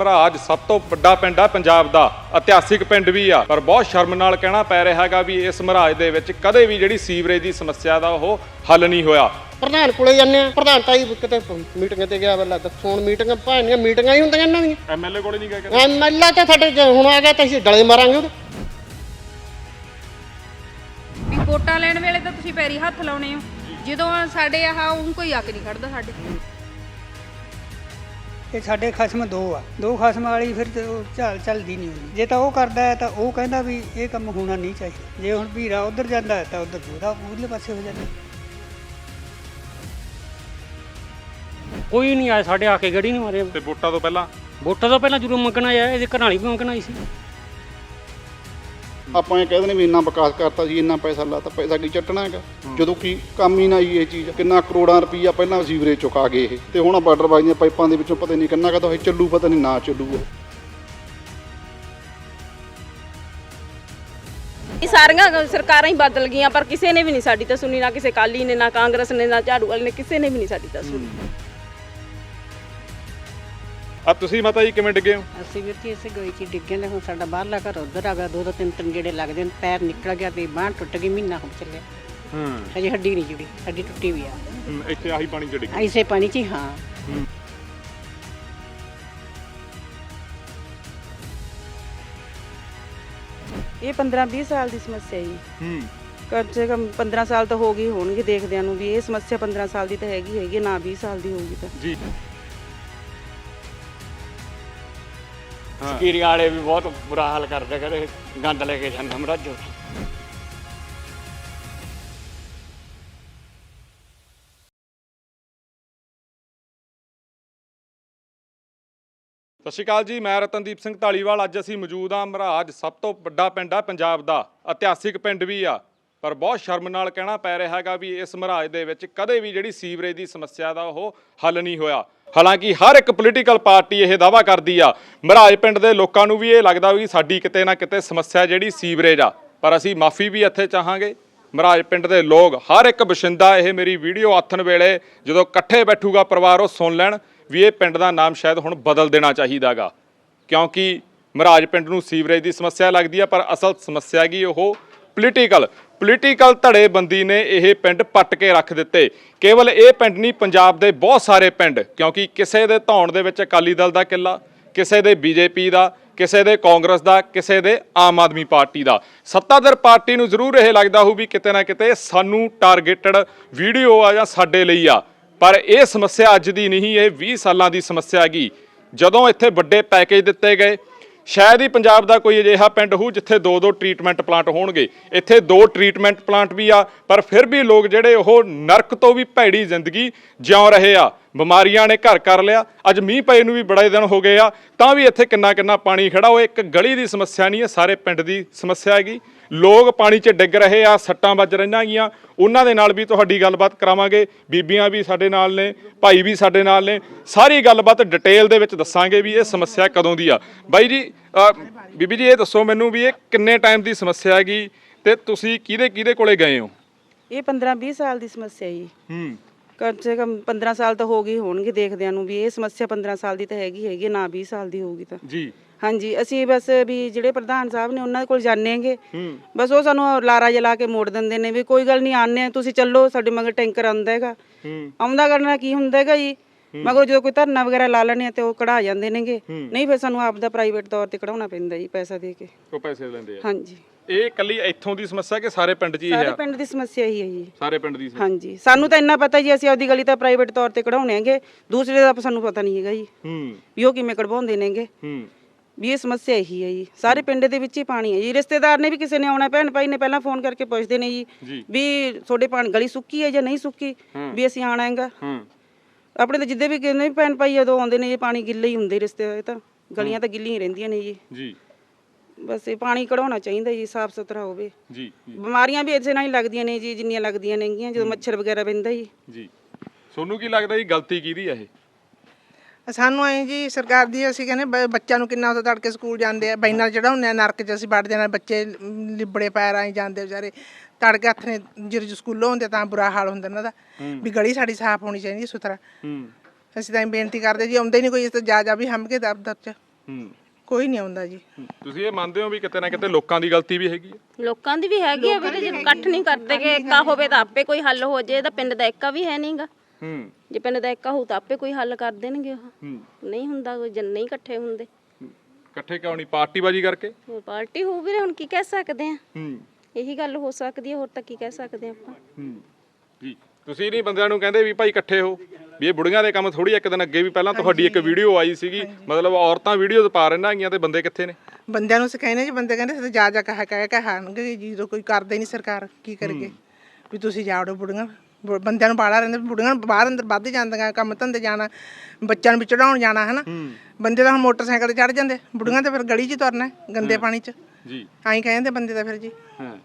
ਮਹਾਰਾਜ ਸਭ ਤੋਂ ਵੱਡਾ ਪਿੰਡ ਆ ਪੰਜਾਬ ਦਾ। ਇਤਿਹਾਸਿਕ ਪਿੰਡ ਵੀ ਆ। ਪਰ ਬਹੁਤ ਸ਼ਰਮ ਨਾਲ ਕਹਿਣਾ ਪੈ ਰਿਹਾ ਹੈਗਾ ਵੀ ਇਸ ਮਹਾਰਾਜ ਦੇ ਵਿੱਚ ਕਦੇ ਵੀ ਜਿਹੜੀ ਸੀਵਰੇਜ ਦੀ ਸਮੱਸਿਆ ਦਾ ਉਹ ਹੱਲ ਨਹੀਂ ਹੋਇਆ। ਪ੍ਰਧਾਨ ਕੋਲੇ ਜਾਂਦੇ ਆ। ਪ੍ਰਧਾਨ ਤਾਂ ਹੀ ਕਿਤੇ ਮੀਟਿੰਗ ਤੇ ਗਿਆ ਵੇਲਾ ਦੱਸੋ ਹੁਣ ਮੀਟਿੰਗਾਂ ਭਾਣੀਆਂ ਮੀਟਿੰਗਾਂ ਹੀ ਹੁੰਦੀਆਂ ਇਹਨਾਂ ਦੀਆਂ। ਐਮਐਲਏ ਕੋਲੇ ਨਹੀਂ ਗਏ ਐਮਐਲਏ ਤਾਂ ਸਾਡੇ ਜੇ ਹੁਣ ਆ ਗਿਆ ਤਾਂ ਅਸੀਂ ਡਲੇ ਮਾਰਾਂਗੇ ਉਹਦੇ। ਵੀ ਵੋਟਾਂ ਲੈਣ ਵੇਲੇ ਤਾਂ ਤੁਸੀਂ ਪੈਰੀ ਹੱਥ ਲਾਉਣੇ ਹੋ। ਜਦੋਂ ਸਾਡੇ ਆਹ ਉਹ ਕੋਈ ਆ ਕੇ ਨਹੀਂ ਖੜਦਾ ਸਾਡੇ। ਇਹ ਸਾਡੇ ਖਸਮ ਦੋ ਆ। ਦੋ ਖਸਮ ਵਾਲੀ ਫਿਰ ਤੇ ਉਹ ਝਾਲ ਚੱਲਦੀ ਨਹੀਂ ਹੁੰਦੀ। ਜੇ ਤਾਂ ਉਹ ਕਰਦਾ ਹੈ ਤਾਂ ਉਹ ਕਹਿੰਦਾ ਵੀ ਇਹ ਕੰਮ ਹੋਣਾ ਨਹੀਂ ਚਾਹੀਦਾ। ਜੇ ਹੁਣ ਵੀਰਾ ਉਧਰ ਜਾਂਦਾ ਹੈ ਤਾਂ ਉਧਰ ਉਹਦਾ ਉਰਲੇ ਪਾਸੇ ਹੋ ਜਾਂਦਾ। ਕੋਈ ਨਹੀਂ ਆਇਆ ਸਾਡੇ ਆ ਕੇ ਗੜੀ ਨਹੀਂ ਮਾਰੇ ਤੇ ਵੋਟਾਂ ਤੋਂ ਪਹਿਲਾਂ? ਵੋਟਾਂ ਤੋਂ ਪਹਿਲਾਂ ਜ਼ਰੂਰ ਮੰਗਣਾ ਆਇਆ ਇਹਦੇ ਘਰ ਵਾਲੀ ਵੀ ਮੰਗਣਾ ਆਈ ਸੀ। ਆਪਾਂ ਇਹ ਕਹਿੰਦੇ ਨੇ ਵੀ ਇੰਨਾ ਵਿਕਾਸ ਕਰਤਾ ਸੀ ਇੰਨਾ ਪੈਸਾ ਲਾਤਾ ਪੈਸਾ ਕੀ ਚੱਟਣਾ ਹੈਗਾ? ਜਦੋਂ ਕੀ ਕੰਮ ਹੀ ਨਾ ਆਈ ਇਹ ਚੀਜ਼ ਕਿੰਨਾ ਕਰੋੜਾਂ ਰੁਪਈਆ ਪਹਿਲਾਂ ਸੀਵਰੇਜ ਚੁਕਾ ਗਏ ਇਹ। ਤੇ ਹੁਣ ਬਾਰਡਰ ਬਾਈ ਦੀਆਂ ਪਾਈਪਾਂ ਦੇ ਵਿੱਚੋਂ ਪਤਾ ਨਹੀਂ ਕਿੰਨਾ ਕਦਾ ਇਹ ਚੱਲੂ ਪਤਾ ਨਹੀਂ ਨਾ ਚੱਲੂ ਇਹ। ਸਾਰੀਆਂ ਸਰਕਾਰਾਂ ਹੀ ਬਦਲ ਗਈਆਂ ਪਰ ਕਿਸੇ ਨੇ ਵੀ ਨਹੀਂ ਸਾਡੀ ਤਾਂ ਸੁਣੀ ਨਾ ਕਿਸੇ ਕਾਲੀ ਨੇ ਨਾ ਕਾਂਗਰਸ ਨੇ ਨਾ ਝਾੜੂ ਵਾਲੇ ਨੇ ਕਿਸੇ ਨੇ ਵੀ ਨਹੀਂ ਸਾਡੀ ਤਾਂ ਸੁਣੀ। ਆ ਤੁਸੀਂ ਮਾਤਾ ਜੀ ਕਿਵੇਂ ਡਿੱਗੇ ਹੋ? ਅਸੀਂ ਵੀਰ ਜੀ ਇਸੇ ਗੋਈ ਚ ਡਿੱਗੇ ਨੇ ਹੁਣ ਸਾਡਾ ਬਾਹਰਲਾ ਘਰ ਉਧਰ ਆ ਗਿਆ ਦੋ ਦੋ ਤਿੰਨ ਤਿੰਨ ਗੇੜੇ ਲੱਗਦੇ ਨੇ ਪੈਰ ਨਿਕਲ ਗਿਆ ਤੇ ਬਾਂਹ ਟੁੱਟ ਗਈ ਮਹੀਨਾ ਹੋ ਚੱਲਿਆ। ਹੂੰ। ਹਜੇ ਹੱਡੀ ਨਹੀਂ ਜੁੜੀ ਹੱਡੀ ਟੁੱਟੀ ਵੀ ਆ। ਇੱਥੇ ਆਹੀ ਪਾਣੀ ਚ ਡਿੱਗੇ। ਐਸੇ ਪਾਣੀ ਚ ਹੀ ਹਾਂ। ਇਹ 15 20 ਸਾਲ ਦੀ ਸਮੱਸਿਆ ਜੀ। ਹੂੰ। ਕਮ ਸੇ ਕਮ 15 ਸਾਲ ਤਾਂ ਹੋ ਗਏ ਹੋਣਗੇ ਦੇਖਦਿਆਂ ਨੂੰ ਵੀ ਇਹ ਸਮੱਸਿਆ 15 ਸਾਲ ਦੀ ਤਾਂ ਹੈਗੀ ਹੈਗੀ ਨਾ 20 ਸਾਲ ਦੀ ਹੋਊਗੀ ਤਾਂ। ਜੀ। ਸਕੀਰੀਆਂ ਵਾਲੇ ਵੀ ਬਹੁਤ ਬੁਰਾ ਹਾਲ ਕਰਦੇ ਕਰੇ ਗੰਦ ਲੈ ਕੇ ਜਾਂਦਾ ਮਰਾਜੋ ਸਤਿ ਸ਼੍ਰੀ ਅਕਾਲ ਜੀ ਮੈਂ ਰਤਨਦੀਪ ਸਿੰਘ ਢਾਲੀਵਾਲ ਅੱਜ ਅਸੀਂ ਮੌਜੂਦ ਹਾਂ ਮਹਾਰਾਜ ਸਭ ਤੋਂ ਵੱਡਾ ਪਿੰਡ ਆ ਪੰਜਾਬ ਦਾ। ਇਤਿਹਾਸਿਕ ਪਿੰਡ ਵੀ ਆ ਪਰ ਬਹੁਤ ਸ਼ਰਮ ਨਾਲ ਕਹਿਣਾ ਪੈ ਰਿਹਾ ਹੈਗਾ ਵੀ ਇਸ ਮਹਾਰਾਜ ਦੇ ਵਿੱਚ ਕਦੇ ਵੀ ਜਿਹੜੀ ਸੀਵਰੇਜ ਦੀ ਸਮੱਸਿਆ ਦਾ ਉਹ ਹੱਲ ਨਹੀਂ ਹੋਇਆ। ਹਾਲਾਂਕਿ ਹਰ ਇੱਕ ਪੋਲੀਟੀਕਲ ਪਾਰਟੀ ਇਹ ਦਾਵਾ ਕਰਦੀ ਆ, ਮਹਾਰਾਜ ਪਿੰਡ ਦੇ ਲੋਕਾਂ ਨੂੰ ਵੀ ਇਹ ਲੱਗਦਾ ਵੀ ਸਾਡੀ ਕਿਤੇ ਨਾ ਕਿਤੇ ਸਮੱਸਿਆ ਜਿਹੜੀ ਸੀਵਰੇਜ ਆ। ਪਰ ਅਸੀਂ ਮਾਫੀ ਵੀ ਇੱਥੇ ਚਾਹਾਂਗੇ। ਮਹਾਰਾਜ ਪਿੰਡ ਦੇ ਲੋਕ, ਹਰ ਇੱਕ ਬਸ਼ਿੰਦਾ ਇਹ ਮੇਰੀ ਵੀਡੀਓ ਆਥਣ ਵੇਲੇ ਜਦੋਂ ਇਕੱਠੇ ਬੈਠੂਗਾ ਪਰਿਵਾਰ, ਉਹ ਸੁਣ ਲੈਣ ਵੀ ਇਹ ਪਿੰਡ ਦਾ ਨਾਮ ਸ਼ਾਇਦ ਹੁਣ ਬਦਲ ਦੇਣਾ ਚਾਹੀਦਾਗਾ। ਕਿਉਂਕਿ ਮਹਾਰਾਜ ਪਿੰਡ ਨੂੰ ਸੀਵਰੇਜ ਦੀ ਸਮੱਸਿਆ ਲੱਗਦੀ ਆ, ਪਰ ਅਸਲ ਸਮੱਸਿਆ ਹੈਗੀ ਉਹ ਪੋਲੀਟੀਕਲ ਪੋਲੀਟੀਕਲ ਧੜੇਬੰਦੀ ਨੇ ਇਹ ਪਿੰਡ ਪੱਟ ਕੇ ਰੱਖ ਦਿੱਤੇ। ਕੇਵਲ ਇਹ ਪਿੰਡ ਨਹੀਂ, ਪੰਜਾਬ ਦੇ ਬਹੁਤ ਸਾਰੇ ਪਿੰਡ, ਕਿਉਂਕਿ ਕਿਸੇ ਦੇ ਧੌਣ ਦੇ ਵਿੱਚ ਅਕਾਲੀ ਦਲ ਦਾ ਕਿੱਲਾ, ਕਿਸੇ ਦੇ ਬੀਜੇਪੀ ਦਾ, ਕਿਸੇ ਦੇ ਕਾਂਗਰਸ ਦਾ, ਕਿਸੇ ਦੇ ਆਮ ਆਦਮੀ ਪਾਰਟੀ ਦਾ। ਸੱਤਾਧਰ ਪਾਰਟੀ ਨੂੰ ਜ਼ਰੂਰ ਇਹ ਲੱਗਦਾ ਹੋਊ ਵੀ ਕਿਤੇ ਨਾ ਕਿਤੇ ਸਾਨੂੰ ਟਾਰਗੇਟਡ ਵੀਡੀਓ ਆ ਜਾਂ ਸਾਡੇ ਲਈ ਆ। ਪਰ ਇਹ ਸਮੱਸਿਆ ਅੱਜ ਦੀ ਨਹੀਂ, ਇਹ 20 ਸਾਲਾਂ ਦੀ ਸਮੱਸਿਆ ਹੈਗੀ। ਜਦੋਂ ਇੱਥੇ ਵੱਡੇ ਪੈਕੇਜ ਦਿੱਤੇ ਗਏ ਸ਼ਾਇਦ ਹੀ ਪੰਜਾਬ ਦਾ ਕੋਈ ਅਜਿਹਾ ਪਿੰਡ ਹੋਊ ਜਿੱਥੇ ਦੋ ਦੋ ਟ੍ਰੀਟਮੈਂਟ ਪਲਾਂਟ ਹੋਣਗੇ। ਇੱਥੇ ਦੋ ਟ੍ਰੀਟਮੈਂਟ ਪਲਾਂਟ ਵੀ ਆ, ਪਰ ਫਿਰ ਵੀ ਲੋਕ ਜਿਹੜੇ ਉਹ ਨਰਕ ਤੋਂ ਵੀ ਭੈੜੀ ਜ਼ਿੰਦਗੀ ਜਿਉਂ ਰਹੇ ਆ। ਬਿਮਾਰੀਆਂ ਨੇ ਘਰ ਕਰ ਲਿਆ। ਅੱਜ ਮੀਂਹ ਪਏ ਨੂੰ ਵੀ ਬੜੇ ਦਿਨ ਹੋ ਗਏ ਆ। ਤਾਂ ਵੀ ਇੱਥੇ ਕਿੰਨਾ ਕਿੰਨਾ ਪਾਣੀ ਖੜਾ। ਉਹ ਇੱਕ ਗਲੀ ਦੀ ਸਮੱਸਿਆ ਨਹੀਂ ਹੈ ਸਾਰੇ ਪਿੰਡ ਦੀ ਸਮੱਸਿਆ ਹੈਗੀ। ਲੋਕ ਪਾਣੀ 'ਚ ਡਿੱਗ ਰਹੇ ਆ ਸੱਟਾਂ ਵੱਜ ਰਹੀਆਂ ਗੀਆਂ। ਉਹਨਾਂ ਦੇ ਨਾਲ ਵੀ ਤੁਹਾਡੀ ਗੱਲਬਾਤ ਕਰਾਵਾਂਗੇ। ਬੀਬੀਆਂ ਵੀ ਸਾਡੇ ਨਾਲ ਨੇ ਭਾਈ ਵੀ ਸਾਡੇ ਨਾਲ ਨੇ। ਸਾਰੀ ਗੱਲਬਾਤ ਡਿਟੇਲ ਦੇ ਵਿੱਚ ਦੱਸਾਂਗੇ ਵੀ ਇਹ ਸਮੱਸਿਆ ਕਦੋਂ ਦੀ ਆ। ਬਾਈ ਜੀ ਬੀਬੀ ਜੀ ਇਹ ਦੱਸੋ ਮੈਨੂੰ ਵੀ ਇਹ ਕਿੰਨੇ ਟਾਈਮ ਦੀ ਸਮੱਸਿਆ ਹੈਗੀ ਤੇ ਤੁਸੀਂ ਕਿਹਦੇ ਕਿਹਦੇ ਕੋਲੇ ਗਏ ਹੋ? ਇਹ 15 20 ਸਾਲ ਦੀ ਸਮੱਸਿਆ ਜੀ। ਹੂੰ। ਕਮ ਸੇ ਕਮ 15 ਸਾਲ ਤਾਂ ਹੋ ਗਏ ਹੋਣਗੇ ਦੇਖਦਿਆਂ ਨੂੰ ਵੀ ਇਹ ਸਮੱਸਿਆ 15 ਸਾਲ ਦੀ ਤਾਂ ਹੈਗੀ ਹੈਗੀ ਨਾ 20 ਸਾਲ ਦੀ ਹੋਊਗੀ ਤਾਂ। ਜੀ। ਹਾਂਜੀ ਅਸੀਂ ਬਸ ਵੀ ਜਿਹੜੇ ਪ੍ਰਧਾਨ ਸਾਹਿਬ ਨੇ ਉਹਨਾਂ ਕੋਲ ਜਾਣੇਗੇ ਬਸ ਉਹ ਸਾਨੂੰ ਲਾਰਾ ਜਲਾ ਕੇ ਮੋੜ ਦਿੰਦੇ ਨੇ ਵੀ ਕੋਈ ਗੱਲ ਨਹੀਂ ਆਨੇ ਆ ਤੁਸੀਂ ਚੱਲੋ ਸਾਡੇ ਮਗਰ ਟੈਂਕਰ ਆਉਂਦਾ ਹੈਗਾ। ਆਉਂਦਾ ਕਰਨਾ ਕੀ ਹੁੰਦਾ ਹੈਗਾ ਜੀ? ਮਗਰ ਜਦੋਂ ਕੋਈ ਧਰਨਾ ਵਗੈਰਾ ਲਾ ਲੈਣੇ ਆ ਤੇ ਉਹ ਕਢਾ ਜਾਂਦੇ ਨੇਗੇ। ਨਹੀਂ ਫਿਰ ਸਾਨੂੰ ਆਪ ਦਾ ਪ੍ਰਾਈਵੇਟ ਤੌਰ ਤੇ ਕਢਾਉਣਾ ਪੈਂਦਾ ਜੀ ਪੈਸਾ ਦੇ ਕੇ। ਉਹ ਪੈਸੇ ਲੈਂਦੇ ਆ। ਹਾਂਜੀ। ਇਹ ਇਕੱਲੀ ਇੱਥੋਂ ਦੀ ਸਮੱਸਿਆ ਕਿ ਸਾਰੇ ਪਿੰਡ 'ਚ ਹੀ ਸਾਰੇ ਹੈ ਪਿੰਡ ਦੀ ਸਮੱਸਿਆ ਹੀ ਹੈ ਜੀ। ਸਾਰੇ ਪਿੰਡ ਦੀ ਹਾਂਜੀ। ਸਾਨੂੰ ਤਾਂ ਇੰਨਾ ਪਤਾ ਜੀ ਅਸੀਂ ਆਪਦੀ ਗਲੀ ਤਾਂ ਪ੍ਰਾਈਵੇਟ ਤੌਰ ਤੇ ਕਢਾਉਣੇ ਹੈਗੇ। ਦੂਸਰੇ ਦਾ ਸਾਨੂੰ ਪਤਾ ਨਹੀਂ ਹੈਗਾ ਜੀ। ਹੂੰ। ਵੀ ਉਹ ਕਿਵੇਂ ਕਢਵਾਉਂਦੇ ਨੇਗੇ। ਹੂੰ। ਵੀ ਇਹ ਸਮੱਸਿਆ ਇਹੀ ਹੈ ਜੀ। ਸਾਰੇ ਪਿੰਡ ਦੇ ਵਿੱਚ ਹੀ ਪਾਣੀ ਹੈ ਜੀ। ਰਿਸ਼ਤੇਦਾਰ ਨੇ ਵੀ ਕਿਸੇ ਨੇ ਆਉਣਾ ਭੈਣ ਭਾਈ ਨੇ ਪਹਿਲਾਂ ਫੋਨ ਕਰਕੇ ਪੁੱਛਦੇ ਨੇ ਜੀ ਵੀ ਤੁਹਾਡੇ ਪਾਣੀ ਗਲੀ ਸੁੱਕੀ ਹੈ ਜਾਂ ਨਹੀਂ ਸੁੱਕੀ? ਵੀ ਅਸੀਂ ਆਣਾ ਹੈਗਾ। ਹੂੰ। ਆਪਣੇ ਤਾਂ ਜਿੱਦੇ ਵੀ ਕਹਿੰਦੇ ਭੈਣ ਭਾਈ ਜਦੋਂ ਆਉਂਦੇ ਨੇ ਇਹ ਪਾਣੀ ਗਿੱਲੇ ਹੀ ਹੁੰਦੇ ਰਿਸ਼ਤੇ ਇਹ ਤਾਂ ਗਲੀਆਂ ਤਾਂ ਗਿੱਲੀਆਂ ਹੀ ਰਹਿੰਦੀਆਂ ਨੇ ਜੀ। ਜੀ। ਬਸ ਇਹ ਪਾਣੀ ਕਢਾਉਣਾ ਚਾਹੀਦਾ ਜੀ ਸਾਫ਼ ਸੁਥਰਾ ਹੋਵੇ। ਜੀ ਬਿਮਾਰੀਆਂ ਵੀ ਇਸੇ ਨਾਲ ਹੀ ਲੱਗਦੀਆਂ ਨੇ ਜੀ ਜਿੰਨੀਆਂ ਲੱਗਦੀਆਂ ਨੇਗੀਆਂ ਜਦੋਂ ਮੱਛਰ ਵਗੈਰਾ ਪੈਂਦਾ ਜੀ। ਜੀ। ਤੁਹਾਨੂੰ ਕੀ ਲੱਗਦਾ ਜੀ ਗਲਤੀ ਕਿਹਦੀ ਹੈ ਇਹ? ਸਾਨੂੰ ਐਂ ਜੀ ਸਰਕਾਰ ਦੀ ਅਸੀਂ ਕਹਿੰਦੇ ਬ- ਬੱਚਿਆਂ ਨੂੰ ਕਿੰਨਾ ਉਦੋਂ ਤੜਕੇ ਸਕੂਲ ਜਾਂਦੇ ਆ ਬੈਨਾਂ ਚੜਾਉਂਦੇ ਆ ਨਰਕ 'ਚ ਅਸੀਂ ਵੜਦੇ ਨਾਲ ਬੱਚੇ ਲਿਬੜੇ ਪੈਰ ਆਈ ਜਾਂਦੇ ਵਿਚਾਰੇ। ਤੜਕੇ ਹੱਥ ਨੇ ਜਦੋਂ ਸਕੂਲੋਂ ਹੁੰਦੇ ਤਾਂ ਬੁਰਾ ਹਾਲ ਹੁੰਦਾ ਇਹਨਾਂ ਦਾ। ਵੀ ਗਲੀ ਸਾਡੀ ਸਾਫ਼ ਹੋਣੀ ਚਾਹੀਦੀ ਹੈ ਸੁਥਰਾ। ਹੂੰ। ਅਸੀਂ ਤਾਂ ਇਹ ਬੇਨਤੀ ਕਰਦੇ ਜੀ ਆਉਂਦੇ ਨਹੀਂ ਕੋਈ ਇਸ ਤੋਂ ਜਾ ਜਾ ਵੀ ਹਮ ਕੇ ਦਫ਼ਤਰ 'ਚ। ਹੂੰ। ਕੋਈ ਨਹੀਂ ਆਉਂਦਾ ਜੀ। ਤੁਸੀਂ ਇਹ ਮੰਨਦੇ ਹੋ ਵੀ ਕਿਤੇ ਨਾ ਕਿਤੇ ਲੋਕਾਂ ਦੀ ਗਲਤੀ ਵੀ ਹੈਗੀ ਹੈ? ਲੋਕਾਂ ਦੀ ਵੀ ਹੈਗੀ ਆ ਵੀਰੇ ਜੇ ਇਕੱਠ ਨਹੀਂ ਕਰਦੇ ਕਿ ਇੱਕਾ ਹੋਵੇ ਤਾਂ ਆਪੇ ਕੋਈ ਹੱਲ ਹੋ ਜੇ ਇਹਦਾ ਪਿੰਡ ਦਾ ਇੱਕਾ ਵੀ ਹੈ ਨਹੀਂਗਾ। ਹੂੰ। ਜੇ ਪਿੰਡ ਦਾ ਇੱਕਾ ਹੋਊ ਤਾਂ ਆਪੇ ਕੋਈ ਹੱਲ ਕਰ ਦੇਣਗੇ ਉਹ। ਹੂੰ। ਨਹੀਂ ਹੁੰਦਾ ਕੋਈ ਜਨ ਨਹੀਂ ਇਕੱਠੇ ਹੁੰਦੇ। ਇਕੱਠੇ ਕਿਉਂ ਨਹੀਂ? ਪਾਰਟੀਬਾਜੀ ਕਰਕੇ? ਉਹ ਪਾਰਟੀ ਹੋਊ ਵੀਰੇ ਹੁਣ ਕੀ ਕਹਿ ਸਕਦੇ ਆ ਹੂੰ। ਇਹੀ ਗੱਲ ਹੋ ਸਕਦੀ ਹੈ ਹੋਰ ਤਾਂ ਕੀ ਕਹਿ ਸਕਦੇ ਆ ਆਪਾਂ। ਹੂੰ। ਜੀ। ਤੁਸੀਂ ਨਹੀਂ ਬੰਦਿਆਂ ਨੂੰ ਕਹਿੰਦੇ ਵੀ ਭਾਈ ਇਕੱਠੇ ਹੋ ਵੀ ਇਹ ਬੁੜੀਆਂ ਦੇ ਕੰਮ ਥੋੜੀ ਇੱਕ ਦਿਨ ਅੱਗੇ ਵੀ ਪਹਿਲਾਂ ਤੁਹਾਡੀ ਇੱਕ ਵੀਡੀਓ ਆਈ ਸੀਗੀ ਮਤਲਬ ਔਰਤਾਂ ਵੀਡੀਓ ਪਾ ਰਹਿਣਾ ਹੈਗੀਆਂ ਤੇ ਬੰਦੇ ਕਿੱਥੇ ਨੇ? ਬੰਦਿਆਂ ਨੂੰ ਕਹਿੰਦੇ ਜੀ ਬੰਦੇ ਕਹਿੰਦੇ ਅਸੀਂ ਜਾ ਜਾ ਕਹਿ ਕਹਿ ਕਹਾਂਗੇ ਜੀ ਜਦੋਂ ਕੋਈ ਕਰਦਾ ਨਹੀਂ ਸਰਕਾਰ ਕੀ ਕਰਗੇ ਵੀ ਤੁਸੀਂ ਜਾੜੋ ਬੁੜੀਆਂ ਬੰਦਿਆਂ ਨੂੰ ਬਾੜਾ ਰਹਿੰਦੇ ਬੁੜੀਆਂ ਬਾਹਰ ਅੰਦਰ ਵੱਧ ਜਾਂਦੀਆਂ ਕੰਮ ਧੰਦੇ ਜਾਣਾ ਬੱਚਿਆਂ ਨੂੰ ਵੀ ਚੜਾਉਣ ਜਾਣਾ ਹਨਾ? ਬੰਦੇ ਤਾਂ ਮੋਟਰਸਾਈਕਲ ਤੇ ਚੜ ਜਾਂਦੇ ਬੁੜੀਆਂ ਤਾਂ ਫਿਰ ਗਲੀ 'ਚ ਤੁਰਨਾ ਗੰਦੇ ਪਾਣੀ 'ਚ। ਜੀ। ਐਂ ਕਹਿੰਦੇ ਬੰਦੇ ਤਾਂ ਫਿਰ ਜੀ। ਹਾਂ।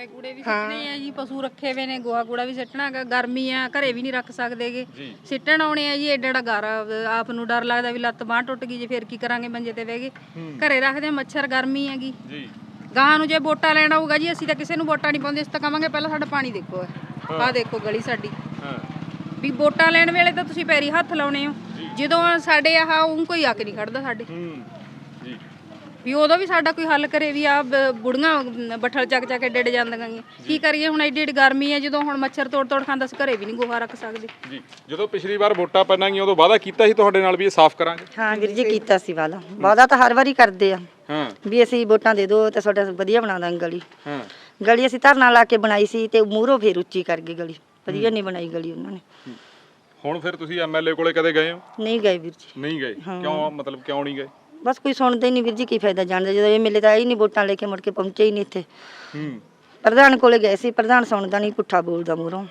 ਗੋਹੇ ਕੂੜੇ ਵੀ ਸਿੱਟਣੇ ਆ ਜੀ ਪਸ਼ੂ ਰੱਖੇ ਹੋਏ ਨੇ ਗੋਹਾ ਕੂੜਾ ਵੀ ਸਿੱਟਣਾ ਹੈਗਾ ਗਰਮੀ ਆ ਘਰੇ ਵੀ ਨਹੀਂ ਰੱਖ ਸਕਦੇਗੇ। ਸਿੱਟਣ ਆਉਣੇ ਆ ਜੀ ਏਡਾ ਏਡਾ ਗਾਰ ਆਪ ਨੂੰ ਡਰ ਲੱਗਦਾ ਵੀ ਲੱਤ ਬਾਂਹ ਟੁੱਟ ਗਈ ਜੇ ਫੇਰ ਕੀ ਕਰਾਂਗੇ ਮੰਜੇ ਤੇ ਬਹਿ ਗਏ ਘਰੇ ਰੱਖਦੇ ਆ ਮੱਛਰ ਗਰਮੀ ਹੈਗੀ ਜੀ। ਗਾਹਾਂ ਨੂੰ ਜੇ ਵੋਟਾਂ ਲੈਣਾ ਹੋਊਗਾ ਜੀ ਅਸੀਂ ਤਾਂ ਕਿਸੇ ਨੂੰ ਵੋਟਾਂ ਨਹੀਂ ਪਾਉਂਦੇ ਅਸੀਂ ਤਾਂ ਕਵਾਂਗੇ ਪਹਿਲਾਂ ਸਾਡਾ ਪਾਣੀ ਦੇਖੋ ਆਹ ਦੇਖੋ ਗਲੀ ਸਾਡੀ। ਹਾਂ। ਵੀ ਵੋਟਾਂ ਲੈਣ ਵੇਲੇ ਤਾਂ ਤੁਸੀਂ ਪੈਰੀ ਹੱਥ ਲਾਉਣੇ ਹੋ। ਜਦੋਂ ਸਾਡੇ ਆਹ ਉਹ ਕੋਈ ਆ ਕੇ ਨਹੀਂ ਖੜਦਾ ਸਾਡੇ। ਹੂੰ। ਵੀ ਉਦੋਂ ਵੀ ਸਾਡਾ ਕੋਈ ਹੱਲ ਕਰੇ ਵੀ ਆ ਬੁੜੀਆਂ ਬੱਠਲ ਚੱਕ ਚੱਕ ਕੇ ਡਿੱਡ ਜਾਂਦੀਆਂ ਗੀਆਂ ਕੀ ਕਰੀਏ ਹੁਣ ਐਡੀ ਐਡੀ ਗਰਮੀ ਹੈ ਜਦੋਂ ਹੁਣ ਮੱਛਰ ਤੋੜ ਤੋੜ ਖਾਂਦਾ ਸੀ ਘਰੇ ਵੀ ਨਹੀਂ ਗੋਹਾ ਰੱਖ ਸਕਦੇ। ਜੀ ਜਦੋਂ ਪਿਛਲੀ ਵਾਰ ਵੋਟਾਂ ਪੈਣਾਂਗੀਆਂ ਉਦੋਂ ਵਾਅਦਾ ਕੀਤਾ ਸੀ ਤੁਹਾਡੇ ਨਾਲ ਵੀ ਇਹ ਸਾਫ਼ ਕਰਾਂਗੇ? ਹਾਂ ਵੀਰ ਜੀ ਕੀਤਾ ਸੀ ਵਾਦਾ ਵਾਦਾ ਤਾਂ ਹਰ ਵਾਰੀ ਕਰਦੇ ਆ। ਹਾਂ। ਵੀ ਅਸੀਂ ਵੋਟਾਂ ਦੇ ਦਿਓ ਤੇ ਤੁਹਾਡਾ ਵਧੀਆ ਬਣਾ ਦਾਂਗੇ ਗਲੀ। ਹਾਂ। ਗਲੀ ਅਸੀਂ ਧਰਨਾ ਲਾ ਕੇ ਬਣਾਈ ਸੀ ਤੇ ਮੂਹਰੋਂ ਫੇਰ ਉੱਚੀ ਕਰ ਗਏ ਗਲੀ। ਵਧੀਆ ਨਹੀਂ ਬਣਾਈ ਗਲੀ ਉਹਨਾਂ ਨੇ। ਹੁਣ ਫਿਰ ਤੁਸੀਂ ਐਮਐਲਏ ਕੋਲੇ ਕਦੇ ਗਏ ਹੋ? ਨਹੀਂ ਗਏ ਵੀਰ ਜੀ। ਨਹੀਂ ਗਏ? ਕਿਉਂ ਮਤਲਬ ਕਿਉਂ ਨਹੀਂ ਗਏ? ਬਸ ਕੋਈ ਸੁਣਦਾ ਹੀ ਨਹੀਂ ਵੀਰ ਜੀ ਕੀ ਫਾਇਦਾ ਜਾਣਦਾ ਜਦੋਂ ਇਹ ਮਿਲੇ ਤਾਂ ਆਈ ਨਹੀਂ ਵੋਟਾਂ ਲੈ ਕੇ ਮੁੜ ਕੇ ਪਹੁੰਚੇ ਹੀ ਨਹੀਂ ਇੱਥੇ। ਹੂੰ। ਪ੍ਰਧਾਨ ਕੋਲੇ ਗਏ ਸੀ ਪ੍ਰਧਾਨ ਸੁਣਦਾ ਨਹੀਂ ਪੁੱਠਾ ਬੋਲਦਾ ਮੂਹਰੋਂ।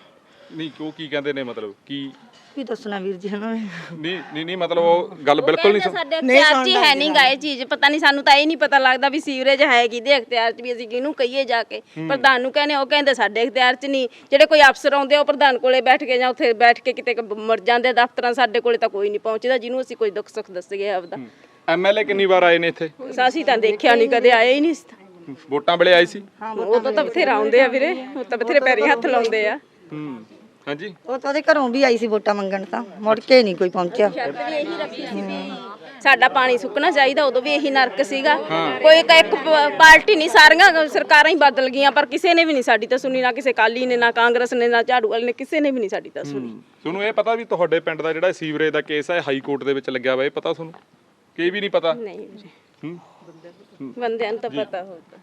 ਨਹੀਂ ਕਿਉਂ ਕੀ ਕਹਿੰਦੇ ਨੇ ਮਤਲਬ ਕੀ? ਕੀ ਦੱਸਣਾ ਵੀਰ ਜੀ ਹਨਾ ਨਹੀਂ ਨਹੀਂ ਨਹੀਂ ਮਤਲਬ ਉਹ ਗੱਲ ਬਿਲਕੁਲ ਨਹੀਂ ਸੁਣ- ਸਾਡੇ ਅਖਤਿਆਰ 'ਚ ਹੀ ਨਹੀਂ ਗਾ ਇਹ ਚੀਜ਼ ਪਤਾ ਨਹੀਂ ਸਾਨੂੰ ਤਾਂ ਇਹ ਨਹੀਂ ਪਤਾ ਲੱਗਦਾ ਵੀ ਸੀਵਰੇਜ ਹੈ ਕਿਹਦੇ ਅਖਤਿਆਰ 'ਚ ਵੀ ਅਸੀਂ ਕਿਹਨੂੰ ਕਹੀਏ ਜਾ ਕੇ। ਪ੍ਰਧਾਨ ਨੂੰ ਕਹਿੰਦੇ ਉਹ ਕਹਿੰਦੇ ਸਾਡੇ ਅਖਤਿਆਰ 'ਚ ਨਹੀਂ ਜਿਹੜੇ ਕੋਈ ਅਫਸਰ ਆਉਂਦੇ ਆ, ਉਹ ਪ੍ਰਧਾਨ ਕੋਲੇ ਬੈਠ ਕੇ ਜਾਂ ਉੱਥੇ ਬੈਠ ਕੇ ਕਿਤੇ ਕ- ਮਰ ਜਾਂਦੇ ਦਫ਼ਤਰਾਂ ਸਾਡੇ ਕੋਲੇ ਤਾਂ ਕੋਈ ਨਹੀਂ ਪਹੁੰਚਦਾ ਜਿਹਨੂੰ ਅਸੀਂ ਕੋਈ ਦੁੱਖ ਸੁੱਖ ਦੱਸੀਏ ਆਪਦਾ। ਐਮਐਲਏ ਕਿੰਨੀ ਵਾਰ ਆਏ ਨੇ ਇੱਥੇ? ਅਸੀਂ ਤਾਂ ਦੇਖਿਆ ਨਹੀਂ ਕਦੇ ਆਏ ਹੀ ਨਹੀਂ ਵੋਟਾਂ ਵੇਲੇ ਆਏ ਸੀ? ਉਹ ਤਾਂ ਬਥੇਰਾ ਆਉਂਦੇ ਆ ਵੀਰੇ ਉਹ ਤਾਂ ਬਥੇਰੇ ਪੈਰੀ ਹੱਥ ਲਾਉਂਦੇ ਆ। ਹੂੰ ਹਾਂਜੀ? ਉਹ ਤਾਂ ਉਹਦੇ ਘਰੋਂ ਵੀ ਆਈ ਸੀ ਵੋਟਾਂ ਮੰਗਣ ਤਾਂ ਮੁੜ ਕੇ ਨਹੀਂ ਕੋਈ ਪਹੁੰਚਿਆ। ਸਾਡਾ ਪਾਣੀ ਸੁੱਕਣਾ ਚਾਹੀਦਾ ਉਦੋਂ ਵੀ ਇਹੀ ਨਰਕ ਸੀਗਾ। ਕੋਈ ਇੱਕ ਇੱਕ ਪਾਰਟੀ ਨਹੀਂ ਸਾਰੀਆਂ ਸਰਕਾਰਾਂ ਹੀ ਬਦਲ ਗਈਆਂ ਪਰ ਕਿਸੇ ਨੇ ਵੀ ਨਹੀਂ ਸਾਡੀ ਤਾਂ ਸੁਣੀ ਨਾ ਕਿਸੇ ਕਾਲੀ ਨੇ ਨਾ ਕਾਂਗਰਸ ਨੇ ਨਾ ਝਾੜੂ ਵਾਲੇ ਨੇ ਕਿਸੇ ਨੇ ਵੀ ਨਹੀਂ ਸਾਡੀ ਤਾਂ ਸੁਣੀ। ਤੁਹਾਨੂੰ ਇਹ ਪਤਾ ਵੀ ਤੁਹਾਡੇ ਪਿੰਡ ਦਾ ਜਿਹੜਾ ਸੀਵਰੇਜ ਦਾ ਕੇਸ ਹੈ ਹਾਈ ਕੋਰਟ ਦੇ ਵਿੱਚ ਲੱਗਿਆ ਵਾ ਇਹ ਪਤਾ ਤੁਹਾਨੂੰ? ਕਿ ਇਹ ਵੀ ਨਹੀਂ ਪਤਾ? ਨਹੀਂ ਵੀਰੇ ਹੂੰ? ਬੰਦਿਆਂ ਨੂੰ ਤਾਂ ਪਤਾ ਹੋਊਗਾ।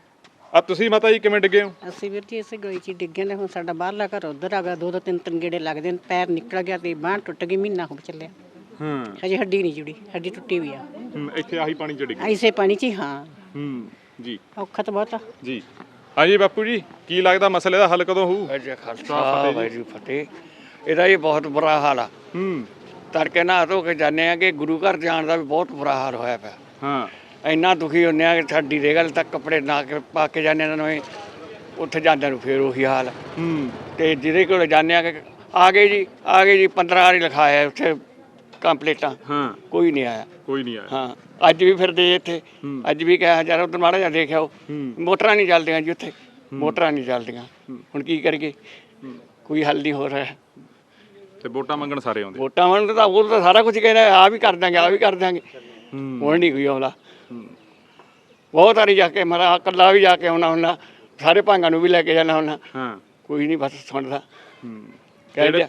ਆ ਤੁਸੀਂ ਮਾਤਾ ਜੀ ਕਿਵੇਂ ਡਿੱਗੇ ਹੋ? ਅਸੀਂ ਵੀਰ ਜੀ ਇਸੇ ਗਲੀ 'ਚ ਹੀ ਡਿੱਗੇ ਨੇ ਹੁਣ ਸਾਡਾ ਬਾਹਰਲਾ ਘਰ ਉਧਰ ਆ ਗਿਆ ਦੋ ਦੋ ਤਿੰਨ ਤਿੰਨ ਗੇੜੇ ਲੱਗਦੇ ਨੇ ਪੈਰ ਨਿਕਲ ਗਿਆ ਤੇ ਬਾਂਹ ਟੁੱਟ ਗਈ ਮਹੀਨਾ ਹੋ ਚੱਲਿਆ। ਹਾਂ। ਹਜੇ ਹੱਡੀ ਨਹੀਂ ਜੁੜੀ ਹੱਡੀ ਟੁੱਟੀ ਵੀ ਆ। ਹੂੰ, ਇੱਥੇ ਆਹੀ ਪਾਣੀ ਚ ਡਿੱਗੇ। ਐਸੇ ਪਾਣੀ 'ਚ ਹੀ ਹਾਂ। ਹੂੰ ਜੀ। ਔਖਾ ਤਾਂ ਬਹੁਤ ਆ। ਜੀ। ਹਾਂਜੀ ਬਾਪੂ ਜੀ ਕੀ ਲੱਗਦਾ ਮਸਲੇ ਦਾ ਹੱਲ ਕਦੋਂ ਹੋਊ? ਵਾਹਿਗੁਰੂ ਖਾਲਸਾ ਵਾਹਿਗੁਰੂ ਫਤਿਹ। ਇਹਦਾ ਹੀ ਬਹੁਤ ਬੁਰਾ ਹਾਲ ਆ। ਹੂੰ। ਤੜਕੇ ਨਹਾ ਧੋ ਕੇ ਜਾਂਦੇ ਆ ਕਿ ਗੁਰੂ ਘਰ ਜਾਣ ਦਾ ਵੀ ਬਹੁਤ ਬੁਰਾ ਹਾਲ ਹੋਇਆ ਪਿਆ। ਹਾਂ। ਇੰਨਾ ਦੁਖੀ ਹੁੰਨੇ ਆ ਕਿ ਸਾਡੀ ਰੇਗਲ ਤੱਕ ਕੱਪੜੇ ਨਾ ਕੇ ਪਾ ਕੇ ਜਾਂਦੇ ਇਹਨਾਂ ਨੂੰ ਉੱਥੇ ਜਾਂਦਿਆਂ ਨੂੰ ਫੇਰ ਉਹੀ ਹਾਲ। ਹੂੰ। ਤੇ ਜਿਹਦੇ ਕੋਲ ਜਾਂਦੇ ਆ ਕਿ ਆ ਗਏ ਜੀ ਆ ਗਏ ਜੀ 15 ਵਾਰੀ ਲਿਖਾਇਆ ਉੱਥੇ ਕੰਪਲੀਟਾਂ ਹਾਂ। ਕੋਈ ਨਹੀਂ ਆਇਆ। ਕੋਈ ਨਹੀਂ ਆਇਆ। ਹਾਂ ਅੱਜ ਵੀ ਫਿਰਦੇ ਇੱਥੇ। ਅੱਜ ਵੀ ਕਿਹਾ ਜਰਾ ਉਧਰ ਮਾੜਾ ਜਿਹਾ ਦੇਖਿਓ ਮੋਟਰਾਂ ਨਹੀਂ ਚੱਲਦੀਆਂ ਜੀ ਉੱਥੇ। ਮੋਟਰਾਂ ਨਹੀਂ ਚੱਲਦੀਆਂ। ਹੁਣ ਕੀ ਕਰੀਏ? ਕੋਈ ਹੱਲ ਨਹੀਂ ਹੋ ਰਿਹਾ। ਤੇ ਵੋਟਾਂ ਮੰਗਣ ਸਾਰੇ ਆਉਂਦੇ? ਵੋਟਾਂ ਮੰਨ ਤਾਂ ਉਹ ਤਾਂ ਸਾਰਾ ਕੁਝ ਕਹਿੰਦਾ ਆ ਵੀ ਕਰ ਦਾਂਗੇ ਆ ਵੀ ਕਰ ਦਾਂਗੇ ਹੁਣ ਨਹੀਂ ਕੋਈ ਆਉਂਦਾ। ਬਹੁਤ ਵਾਰੀ ਜਾ ਕੇ ਮੇਰਾ ਇਕੱਲਾ ਵੀ ਜਾ ਕੇ ਆਉਣਾ ਹੁੰਦਾ ਸਾਰੇ ਭਾਂਗਾਂ ਨੂੰ ਵੀ ਲੈ ਕੇ ਜਾਣਾ ਹੁੰਦਾ। ਹਾਂ। ਕੋਈ ਨਹੀਂ ਬਸ ਸੁਣਦਾ। ਜਿਹੜੇ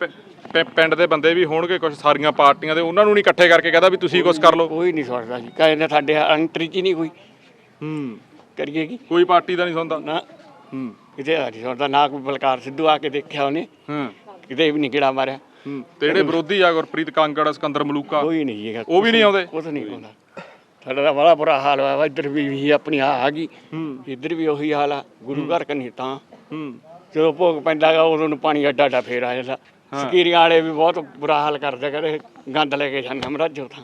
ਪਿੰਡ ਦੇ ਬੰਦੇ ਵੀ ਹੋਣਗੇ ਕੁਝ ਸਾਰੀਆਂ ਪਾਰਟੀਆਂ ਦੇ ਉਹਨਾਂ ਨੂੰ ਨਹੀਂ ਇਕੱਠੇ ਕਰਕੇ ਕਹਦਾ ਵੀ ਤੁਸੀਂ ਕੁਝ ਕਰ ਲਓ। ਕੋਈ ਨਹੀਂ ਸੁਣਦਾ ਜੀ। ਕਹਿੰਦੇ ਸਾਡੇ ਅੰਤਰੀ ਚ ਹੀ ਨਹੀਂ ਕੋਈ। ਹੂੰ। ਕਰੀਏ ਕੀ? ਕੋਈ ਪਾਰਟੀ ਦਾ ਨਹੀਂ ਸੁਣਦਾ। ਨਾ। ਹੂੰ। ਕਿਤੇ ਆ ਨਹੀਂ ਸੁਣਦਾ। ਨਾ ਕੋਈ ਬਲਕਾਰ ਸਿੱਧੂ ਆ ਕੇ ਦੇਖਿਆ ਉਹਨੇ। ਹਾਂ। ਕਿਤੇ ਵੀ ਨਹੀਂ ਕਿਹੜਾ ਮਾਰਿਆ। ਤੇ ਜਿਹੜੇ ਵਿਰੋਧੀ ਆ ਗੁਰਪ੍ਰੀਤ ਕਾਂਗੜ ਸਿਕੰਦਰ ਮਲੂਕਾ। ਕੋਈ ਨਹੀਂ ਹੈਗਾ ਉਹ ਵੀ ਨਹੀਂ ਆਉਂਦੇ? ਕੁਝ ਨਹੀਂ ਆਉਂਦਾ ਸਾਡਾ ਤਾਂ ਬੜਾ ਬੁਰਾ ਹਾਲ ਹੋਇਆ ਵਾ ਇੱਧਰ ਵੀ ਵੀ ਆਪਣੀ ਆ ਆ ਗਈ। ਇੱਧਰ ਵੀ ਉਹੀ ਹਾਲ ਆ ਗੁਰੂ ਘਰ ਕੰਨੀ ਤਾਂ। ਜਦੋਂ ਭੋਗ ਪੈਂਦਾ ਗਾ ਉਦੋਂ ਨੂੰ ਪਾਣੀ ਅੱਡਾ ਅੱਡਾ ਫੇਰ ਆ ਜਾਂਦਾ। ਸਕੀਰੀਆਂ ਵਾਲੇ ਵੀ ਬਹੁਤ ਬੁਰਾ ਹਾਲ ਕਰਦੇ ਕਹਿੰਦੇ ਗੰਦ ਲੈ ਕੇ ਜਾਂਦੇ ਮਰਾਜੋ ਤਾਂ।